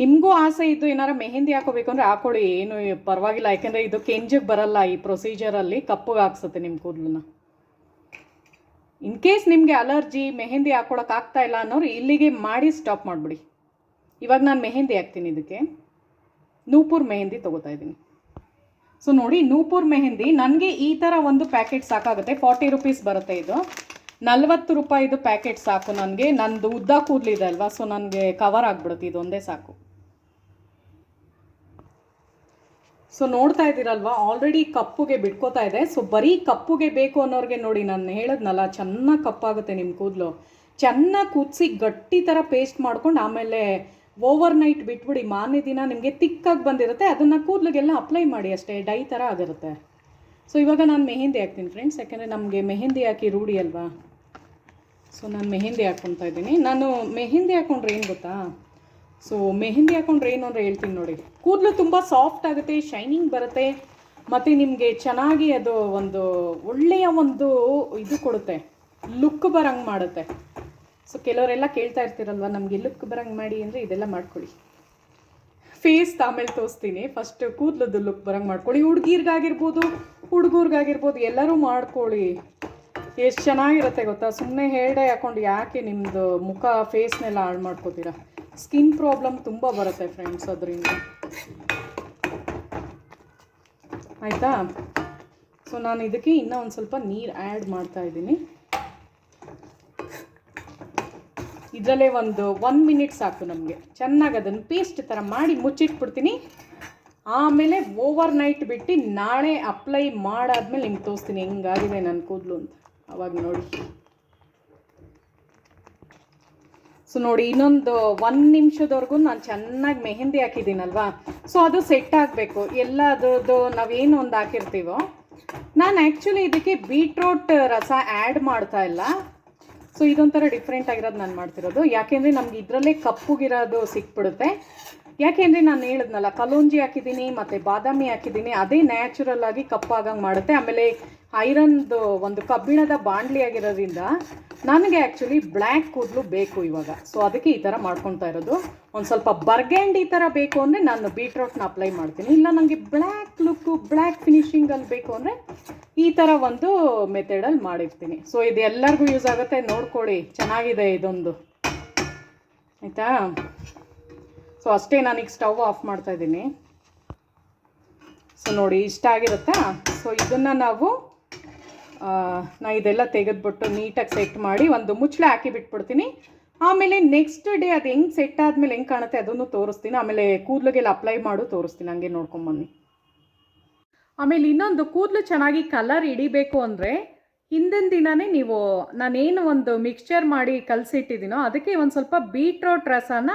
ನಿಮಗೂ ಆಸೆ ಇದ್ದು ಏನಾರ ಮೆಹೆಂದಿ ಹಾಕೋಬೇಕು ಅಂದರೆ ಹಾಕೊಳ್ಳಿ, ಏನು ಪರವಾಗಿಲ್ಲ. ಯಾಕೆಂದರೆ ಇದು ಕೆಂಜಿಗೆ ಬರಲ್ಲ ಈ ಪ್ರೊಸೀಜರಲ್ಲಿ ಕಪ್ಪಗೆ ಹಾಕ್ಸುತ್ತೆ ನಿಮ್ಮ ಕೂದಲನ್ನ. ಇನ್ ಕೇಸ್ ನಿಮಗೆ ಅಲರ್ಜಿ ಮೆಹೆಂದಿ ಹಾಕ್ಕೊಳಕ್ಕೆ ಇಲ್ಲ ಅನ್ನೋರು ಇಲ್ಲಿಗೆ ಮಾಡಿ ಸ್ಟಾಪ್ ಮಾಡಿಬಿಡಿ. ಇವಾಗ ನಾನು ಮೆಹೆಂದಿ ಹಾಕ್ತೀನಿ ಇದಕ್ಕೆ. ನೂಪುರ್ ಮೆಹೆಂದಿ ತೊಗೋತಾ ಇದ್ದೀನಿ. ಸೊ ನೋಡಿ, ನೂಪುರ್ ಮೆಹಂದಿ, ನನಗೆ ಈ ಥರ ಒಂದು ಪ್ಯಾಕೆಟ್ ಸಾಕಾಗುತ್ತೆ. ಫಾರ್ಟಿ ರುಪೀಸ್ ಬರುತ್ತೆ ಇದು. ನಲ್ವತ್ತು ರೂಪಾಯಿದು ಪ್ಯಾಕೆಟ್ ಸಾಕು ನನಗೆ. ನಂದು ಉದ್ದ ಕೂದಲಿದೆ ಅಲ್ವಾ ಸೊ ನನಗೆ ಕವರ್ ಆಗಿಬಿಡುತ್ತೆ. ಇದೊಂದೇ ಸಾಕು. ಸೊ ನೋಡ್ತಾ ಇದ್ದೀರಲ್ವಾ ಆಲ್ರೆಡಿ ಕಪ್ಪುಗೆ ಬಿಟ್ಕೋತಾ ಇದೆ. ಸೊ ಬರೀ ಕಪ್ಪುಗೆ ಬೇಕು ಅನ್ನೋರಿಗೆ ನೋಡಿ, ನಾನು ಹೇಳಿದ್ನಲ್ಲ, ಚೆನ್ನಾಗಿ ಕಪ್ಪಾಗುತ್ತೆ ನಿಮ್ಮ ಕೂದಲು. ಚೆನ್ನಾಗಿ ಕುದಿಸಿ ಗಟ್ಟಿ ಥರ ಪೇಸ್ಟ್ ಮಾಡ್ಕೊಂಡು ಆಮೇಲೆ ಓವರ್ ನೈಟ್ ಬಿಟ್ಬಿಡಿ, ಮಾರನೇ ದಿನ ನಿಮಗೆ ತಿಕ್ಕಾಗಿ ಬಂದಿರುತ್ತೆ, ಅದನ್ನು ಕೂದಲಿಗೆಲ್ಲ ಅಪ್ಲೈ ಮಾಡಿ ಅಷ್ಟೇ, ಡೈ ಥರ ಆಗಿರುತ್ತೆ. ಸೊ ಇವಾಗ ನಾನು ಮೆಹೆಂದಿ ಹಾಕ್ತೀನಿ ಫ್ರೆಂಡ್ಸ್ ಯಾಕೆಂದರೆ ನಮಗೆ ಮೆಹೆಂದಿ ಹಾಕಿ ರೂಢಿ ಅಲ್ವಾ? ಸೊ ನಾನು ಮೆಹೆಂದಿ ಹಾಕ್ಕೊತಾ ಇದ್ದೀನಿ. ನಾನು ಮೆಹೆಂದಿ ಹಾಕ್ಕೊಂಡ್ರೆ ಏನು ಗೊತ್ತಾ? ಸೊ ಮೆಹೆಂದಿ ಹಾಕ್ಕೊಂಡ್ರೆ ಏನು ಅಂದರೆ ಹೇಳ್ತೀನಿ ನೋಡಿ, ಕೂದಲು ತುಂಬ ಸಾಫ್ಟ್ ಆಗುತ್ತೆ ಶೈನಿಂಗ್ ಬರುತ್ತೆ, ಮತ್ತು ನಿಮಗೆ ಚೆನ್ನಾಗಿ ಅದು ಒಂದು ಒಳ್ಳೆಯ ಒಂದು ಇದು ಕೊಡುತ್ತೆ ಲುಕ್ ಬರಂಗೆ ಮಾಡುತ್ತೆ. ಸೊ ಕೆಲವರೆಲ್ಲ ಕೇಳ್ತಾ ಇರ್ತೀರಲ್ವ, ನಮಗೆ ಲುಕ್ ಬರಂಗೆ ಮಾಡಿ ಅಂದರೆ ಇದೆಲ್ಲ ಮಾಡ್ಕೊಳ್ಳಿ. ಫೇಸ್ ಆಮೇಲೆ ತೋರಿಸ್ತೀನಿ. ಫಸ್ಟ್ ಕೂದಲದ್ದು ಲುಕ್ ಬರಂಗ್ ಮಾಡ್ಕೊಳ್ಳಿ. ಹುಡುಗಿರ್ಗಾಗಿರ್ಬೋದು, ಹುಡುಗರ್ಗಾಗಿರ್ಬೋದು, ಎಲ್ಲರೂ ಮಾಡ್ಕೊಳ್ಳಿ. ಎಷ್ಟು ಚೆನ್ನಾಗಿರುತ್ತೆ ಗೊತ್ತಾ? ಸುಮ್ಮನೆ ಹೇಳಡೆ ಹಾಕೊಂಡು ಯಾಕೆ ನಿಮ್ಮದು ಮುಖ ಫೇಸ್ನೆಲ್ಲ ಹಾಳು ಮಾಡ್ಕೋತೀರಾ? ಸ್ಕಿನ್ ಪ್ರಾಬ್ಲಮ್ ತುಂಬ ಬರುತ್ತೆ ಫ್ರೆಂಡ್ಸ್ ಅದರಿಂದ. ಆಯಿತಾ? ಸೊ ನಾನು ಇದಕ್ಕೆ ಇನ್ನೂ ಒಂದು ಸ್ವಲ್ಪ ನೀರು ಆ್ಯಡ್ ಮಾಡ್ತಾ ಇದ್ದೀನಿ. ಇದರಲ್ಲೇ ಒಂದು ಒನ್ ಮಿನಿಟ್ ಸಾಕು ನಮಗೆ. ಚೆನ್ನಾಗಿ ಅದನ್ನು ಪೇಸ್ಟ್ ಥರ ಮಾಡಿ ಮುಚ್ಚಿಟ್ಬಿಡ್ತೀನಿ. ಆಮೇಲೆ ಓವರ್ ನೈಟ್ ಬಿಟ್ಟು ನಾಳೆ ಅಪ್ಲೈ ಮಾಡಾದ್ಮೇಲೆ ನಿಮ್ಗೆ ತೋರಿಸ್ತೀನಿ ಹೆಂಗಾಗಿದೆ ನನ್ನ ಕೂದಲು ಅಂತ. ಅವಾಗ ನೋಡಿ. ಸೊ ನೋಡಿ, ಇನ್ನೊಂದು ಒಂದು ನಿಮಿಷದವರೆಗೂ ನಾನು ಚೆನ್ನಾಗಿ ಮೆಹಂದಿ ಹಾಕಿದ್ದೀನಲ್ವಾ? ಸೊ ಅದು ಸೆಟ್ ಆಗಬೇಕು. ಎಲ್ಲ ಅದ್ರದ್ದು ನಾವೇನು ಒಂದು ಹಾಕಿರ್ತೀವೋ? ನಾನು ಆ್ಯಕ್ಚುಲಿ ಇದಕ್ಕೆ ಬೀಟ್ರೋಟ್ ರಸ ಆ್ಯಡ್ ಮಾಡ್ತಾ ಇಲ್ಲ. ಸೊ ಇದೊಂಥರ ಡಿಫ್ರೆಂಟ್ ಆಗಿರೋದು ನಾನು ಮಾಡ್ತಿರೋದು. ಯಾಕೆಂದರೆ ನಮ್ಗೆ ಇದರಲ್ಲೇ ಕಪ್ಪುಗಿರೋದು ಸಿಕ್ಬಿಡುತ್ತೆ. ಯಾಕೆಂದರೆ ನಾನು ಹೇಳಿದ್ನಲ್ಲ, ಕಲೋಂಜಿ ಹಾಕಿದ್ದೀನಿ, ಮತ್ತು ಬಾದಾಮಿ ಹಾಕಿದ್ದೀನಿ, ಅದೇ ನ್ಯಾಚುರಲ್ ಆಗಿ ಕಪ್ಪಾಗಂಗೆ ಮಾಡುತ್ತೆ. ಆಮೇಲೆ ಐರನ್ದು ಒಂದು ಕಬ್ಬಿಣದ ಬಾಂಡ್ಲಿ ಆಗಿರೋದ್ರಿಂದ ನನಗೆ ಆ್ಯಕ್ಚುಲಿ ಬ್ಲ್ಯಾಕ್ ಕೂದಲು ಬೇಕು ಇವಾಗ. ಸೊ ಅದಕ್ಕೆ ಈ ಥರ ಮಾಡ್ಕೊತಾ ಇರೋದು. ಒಂದು ಸ್ವಲ್ಪ ಬರ್ಗ್ಯಾಂಡಿ ಥರ ಬೇಕು ಅಂದರೆ ನಾನು ಬೀಟ್ರೋಟ್ನ ಅಪ್ಲೈ ಮಾಡ್ತೀನಿ. ಇಲ್ಲ ನನಗೆ ಬ್ಲ್ಯಾಕ್ ಲುಕ್ಕು ಬ್ಲ್ಯಾಕ್ ಫಿನಿಷಿಂಗಲ್ಲಿ ಬೇಕು ಅಂದರೆ ಈ ಥರ ಒಂದು ಮೆಥಡಲ್ಲಿ ಮಾಡಿರ್ತೀನಿ. ಸೊ ಇದು ಎಲ್ಲರಿಗೂ ಯೂಸ್ ಆಗುತ್ತೆ. ನೋಡ್ಕೊಳ್ಳಿ, ಚೆನ್ನಾಗಿದೆ ಇದೊಂದು. ಆಯಿತಾ? ಸೊ ಅಷ್ಟೇ ನಾನೀಗ ಸ್ಟವ್ ಆಫ್ ಮಾಡ್ತಾ ಇದ್ದೀನಿ. ಸೊ ನೋಡಿ, ಇಷ್ಟ ಆಗಿರುತ್ತಾ? ಸೊ ಇದನ್ನು ನಾವು ನಾ ಇದೆಲ್ಲ ತೆಗೆದ್ಬಿಟ್ಟು ನೀಟಾಗಿ ಸೆಟ್ ಮಾಡಿ ಒಂದು ಮುಚ್ಚಳೆ ಹಾಕಿ ಬಿಟ್ಬಿಡ್ತೀನಿ. ಆಮೇಲೆ ನೆಕ್ಸ್ಟ್ ಡೇ ಅದು ಹೆಂಗೆ ಸೆಟ್ ಆದಮೇಲೆ ಹೆಂಗೆ ಕಾಣುತ್ತೆ ಅದನ್ನು ತೋರಿಸ್ತೀನಿ. ಆಮೇಲೆ ಕೂದಲಿಗೆಲ್ಲ ಅಪ್ಲೈ ಮಾಡು, ತೋರಿಸ್ತೀನಿ. ಹಂಗೆ ನೋಡ್ಕೊಂಬನ್ನಿ ಆಮೇಲೆ ಇನ್ನೊಂದು, ಕೂದಲು ಚೆನ್ನಾಗಿ ಕಲರ್ ಹಿಡಿಬೇಕು ಅಂದರೆ ಹಿಂದಿನ ದಿನವೇ ನೀವು ನಾನೇನು ಒಂದು ಮಿಕ್ಸ್ಚರ್ ಮಾಡಿ ಕಲಸಿಟ್ಟಿದ್ದೀನೋ ಅದಕ್ಕೆ ಒಂದು ಸ್ವಲ್ಪ ಬೀಟ್ರೋಟ್ ರಸನ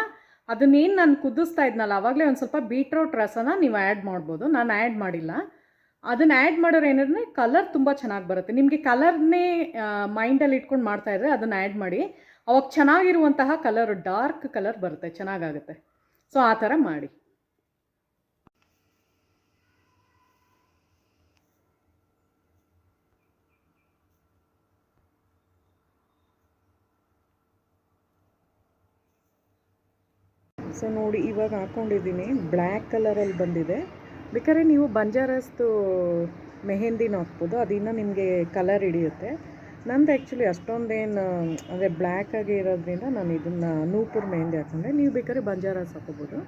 ಅದನ್ನೇನು ನಾನು ಕುದಿಸ್ತಾ ಇದ್ನಲ್ಲ ಆವಾಗಲೇ ಒಂದು ಸ್ವಲ್ಪ ಬೀಟ್ರೋಟ್ ರಸನ ನೀವು ಆ್ಯಡ್ ಮಾಡ್ಬೋದು. ನಾನು ಆ್ಯಡ್ ಮಾಡಿಲ್ಲ. ಅದನ್ನು ಆ್ಯಡ್ ಮಾಡೋರು ಏನಂದರೆ ಕಲರ್ ತುಂಬ ಚೆನ್ನಾಗಿ ಬರುತ್ತೆ. ನಿಮಗೆ ಕಲರ್ನೇ ಮೈಂಡಲ್ಲಿ ಇಟ್ಕೊಂಡು ಮಾಡ್ತಾ ಇದ್ರೆ ಅದನ್ನು ಆ್ಯಡ್ ಮಾಡಿ. ಅವಾಗ ಚೆನ್ನಾಗಿರುವಂತಹ ಕಲರ್ ಡಾರ್ಕ್ ಕಲರ್ ಬರುತ್ತೆ, ಚೆನ್ನಾಗಾಗುತ್ತೆ. ಸೊ ಆ ಥರ ಮಾಡಿ. ಸೊ ನೋಡಿ, ಇವಾಗ ಹಾಕ್ಕೊಂಡಿದ್ದೀನಿ ಬ್ಲ್ಯಾಕ್ ಕಲರಲ್ಲಿ ಬಂದಿದೆ. ಬೇಕಾದ್ರೆ ನೀವು ಬಂಜಾರಸ್ತು ಮೆಹೆಂದಿನೂ ಹಾಕ್ಬೋದು. ಅದು ಇನ್ನೂ ನಿಮಗೆ ಕಲರ್ ಹಿಡಿಯುತ್ತೆ. ನಂದು ಆ್ಯಕ್ಚುಲಿ ಅಷ್ಟೊಂದೇನು, ಅಂದರೆ ಬ್ಲ್ಯಾಕ್ ಆಗಿ ಇರೋದ್ರಿಂದ ನಾನು ಇದನ್ನು ನೂಪುರ್ ಮೆಹೆಂದಿ ಹಾಕ್ಕೊಂಡೆ ನೀವು ಬೇಕಾದ್ರೆ ಬಂಜಾರಸ್ ಹಾಕೋಬೋದು.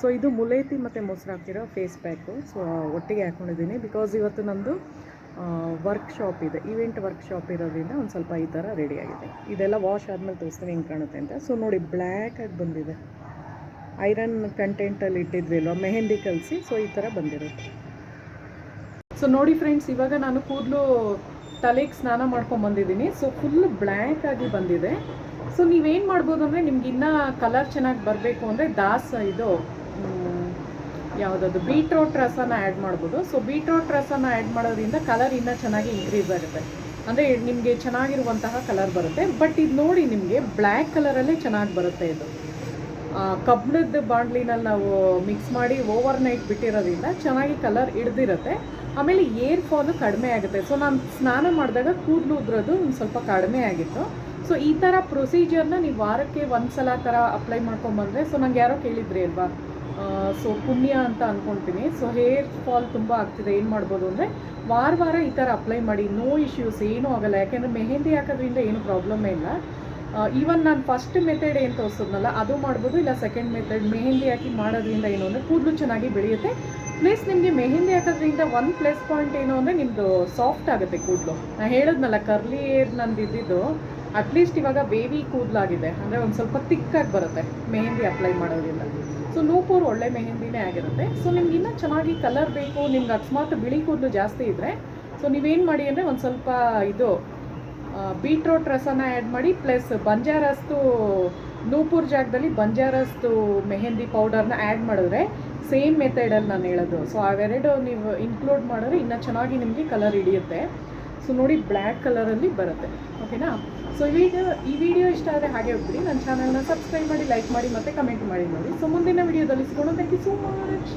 ಸೊ ಇದು ಮುಲೇತಿ ಮತ್ತು ಮೊಸರು ಹಾಕಿರೋ ಫೇಸ್ ಪ್ಯಾಕು ಸೊ ಒಟ್ಟಿಗೆ ಹಾಕ್ಕೊಂಡಿದ್ದೀನಿ ಬಿಕಾಸ್ ಇವತ್ತು ನಂದು ವರ್ಕ್ ಶಾಪ್ ಇದೆ. ಇವೆಂಟ್ ವರ್ಕ್ಶಾಪ್ ಇರೋದ್ರಿಂದ ಒಂದು ಸ್ವಲ್ಪ ಈ ಥರ ರೆಡಿಯಾಗಿದೆ ಇದೆಲ್ಲ ವಾಶ್ ಆದಮೇಲೆ ತೋರಿಸ್ತೀನಿ, ಹೆಂಗೆ ಕಾಣುತ್ತೆ ಅಂತ. ಸೊ ನೋಡಿ ಬ್ಲ್ಯಾಕಾಗಿ ಬಂದಿದೆ. ಐರನ್ ಕಂಟೆಂಟಲ್ಲಿ ಇಟ್ಟಿದ್ವಿ ಅಲ್ವಾ? ಮೆಹಂದಿ ಕಲಸಿ ಸೊ ಈ ಥರ ಬಂದಿರುತ್ತೆ. ಸೊ ನೋಡಿ ಫ್ರೆಂಡ್ಸ್ ಇವಾಗ ನಾನು ಕೂದಲು ತಲೆಗೆ ಸ್ನಾನ ಮಾಡ್ಕೊಂಡು ಬಂದಿದ್ದೀನಿ. ಸೊ ಫುಲ್ ಬ್ಲ್ಯಾಕ್ ಆಗಿ ಬಂದಿದೆ. ಸೊ ನೀವೇನು ಮಾಡ್ಬೋದು ಅಂದರೆ ನಿಮ್ಗೆ ಇನ್ನೂ ಕಲರ್ ಚೆನ್ನಾಗಿ ಬರಬೇಕು ಅಂದರೆ ದಾಸ ಇದು ಯಾವುದಾದ್ರು ಯಾವುದದು ಬೀಟ್ರೋಟ್ ರಸನ ಆ್ಯಡ್ ಮಾಡ್ಬೋದು. ಸೊ ಬೀಟ್ರೋಟ್ ರಸನ ಆ್ಯಡ್ ಮಾಡೋದ್ರಿಂದ ಕಲರ್ ಇನ್ನೂ ಚೆನ್ನಾಗಿ ಇನ್ಕ್ರೀಸ್ ಆಗುತ್ತೆ. ಅಂದರೆ ನಿಮಗೆ ಚೆನ್ನಾಗಿರುವಂತಹ ಕಲರ್ ಬರುತ್ತೆ. ಬಟ್ ಇದು ನೋಡಿ ನಿಮಗೆ ಬ್ಲ್ಯಾಕ್ ಕಲರಲ್ಲೇ ಚೆನ್ನಾಗಿ ಬರುತ್ತೆ ಇದು. ಕಬ್ಬಿಣದ ಬಾಂಡ್ಲಿನಲ್ಲಿ ನಾವು ಮಿಕ್ಸ್ ಮಾಡಿ ಓವರ್ ನೈಟ್ ಬಿಟ್ಟಿರೋದ್ರಿಂದ ಚೆನ್ನಾಗಿ ಕಲರ್ ಹಿಡ್ದಿರುತ್ತೆ. ಆಮೇಲೆ ಏರ್ ಫಾಲು ಕಡಿಮೆ ಆಗುತ್ತೆ. ಸೊ ನಾನು ಸ್ನಾನ ಮಾಡಿದಾಗ ಕೂದಲು ಉದ್ರೋದು ಒಂದು ಸ್ವಲ್ಪ ಕಡಿಮೆ ಆಗಿತ್ತು. ಸೊ ಈ ಥರ ಪ್ರೊಸೀಜರ್ನ ನೀವು ವಾರಕ್ಕೆ ಒಂದು ಸಲ ಥರ ಅಪ್ಲೈ ಮಾಡ್ಕೊಂಬಂದರೆ ಸೊ ನಂಗೆ ಯಾರೋ ಕೇಳಿದ್ರಿ ಅಲ್ವಾ? ಸೊ ಪುಣ್ಯ ಅಂತ ಅಂದ್ಕೊಳ್ತೀನಿ ಸೊ ಹೇರ್ ಫಾಲ್ ತುಂಬ ಆಗ್ತಿದೆ. ಏನು ಮಾಡ್ಬೋದು ಅಂದರೆ ವಾರ ವಾರ ಈ ಥರ ಅಪ್ಲೈ ಮಾಡಿ. ನೋ ಇಶ್ಯೂಸ್ ಏನೂ ಆಗಲ್ಲ. ಯಾಕೆಂದರೆ ಮೆಹೆಂದಿ ಹಾಕೋದ್ರಿಂದ ಏನು ಪ್ರಾಬ್ಲಮ್ಮೇ ಇಲ್ಲ. ಈವನ್ ನಾನು ಫಸ್ಟ್ ಮೆಥಡ್ ಏನು ತೋರಿಸಿದ್ನಲ್ಲ, ಅದು ಮಾಡ್ಬೋದು, ಇಲ್ಲ ಸೆಕೆಂಡ್ ಮೆಥಡ್ ಮೆಹಂದಿ ಹಾಕಿ ಮಾಡೋದ್ರಿಂದ ಏನು ಅಂದರೆ ಕೂದಲು ಚೆನ್ನಾಗಿ ಬೆಳೆಯುತ್ತೆ. ಪ್ಲಸ್ ನಿಮಗೆ ಮೆಹಂದಿ ಹಾಕೋದ್ರಿಂದ ಒಂದು ಪ್ಲಸ್ ಪಾಯಿಂಟ್ ಏನು ಅಂದರೆ ನಿಮ್ಮದು ಸಾಫ್ಟ್ ಆಗುತ್ತೆ ಕೂದಲು. ನಾನು ಹೇಳಿದ್ನಲ್ಲ ಕರ್ಲಿ ಏರ್ ನಂದು ಇದ್ದಿದ್ದು ಅಟ್ಲೀಸ್ಟ್ ಇವಾಗ ಬೇಬಿ ಕೂದಲಾಗಿದೆ. ಅಂದರೆ ಒಂದು ಸ್ವಲ್ಪ ತಿಕ್ಕಾಗಿ ಬರುತ್ತೆ ಮೆಹಂದಿ ಅಪ್ಲೈ ಮಾಡೋದ್ರಿಂದ. ಸೊ ನೂಪೂರ್ ಒಳ್ಳೆ ಮೆಹಂದಿನೇ ಆಗಿರುತ್ತೆ. ಸೊ ನಿಮ್ಗೆ ಇನ್ನೂ ಚೆನ್ನಾಗಿ ಕಲರ್ ಬೇಕು, ನಿಮ್ಗೆ ಅಕಸ್ಮಾತ್ ಬಿಳಿ ಕೂದಲು ಜಾಸ್ತಿ ಇದ್ದರೆ ಸೊ ನೀವೇನು ಮಾಡಿ ಅಂದರೆ ಒಂದು ಸ್ವಲ್ಪ ಇದು ಬೀಟ್ರೋಟ್ ರಸನ ಆ್ಯಡ್ ಮಾಡಿ ಪ್ಲಸ್ ಬಂಜಾರಸ್ತು, ನೂಪುರ್ ಜಾಗದಲ್ಲಿ ಬಂಜಾರಸ್ತು ಮೆಹಂದಿ ಪೌಡರ್ನ ಆ್ಯಡ್ ಮಾಡಿದ್ರೆ ಸೇಮ್ ಮೆಥಡಲ್ಲಿ ನಾನು ಹೇಳೋದು. ಸೊ ಅವೆರಡು ನೀವು ಇನ್ಕ್ಲೂಡ್ ಮಾಡಿದ್ರೆ ಇನ್ನೂ ಚೆನ್ನಾಗಿ ನಿಮಗೆ ಕಲರ್ ಹಿಡಿಯುತ್ತೆ. ಸೊ ನೋಡಿ ಬ್ಲ್ಯಾಕ್ ಕಲರಲ್ಲಿ ಬರುತ್ತೆ. ಓಕೆನಾ ಸೊ ಈ ವಿಡಿಯೋ ಈ ವಿಡಿಯೋ ಇಷ್ಟ ಆದರೆ ಹಾಗೆ ಹೋಗ್ಬಿಡಿ. ನನ್ನ ಚಾನಲ್ನ ಸಬ್ಸ್ಕ್ರೈಬ್ ಮಾಡಿ ಲೈಕ್ ಮಾಡಿ ಮತ್ತು ಕಮೆಂಟ್ ಮಾಡಿ ನೋಡಿ. ಸೊ ಮುಂದಿನ ವಿಡಿಯೋದಲ್ಲಿ ಸಿಗೋಣ ಥ್ಯಾಂಕ್ ಯು ಸೋ ಮಚ್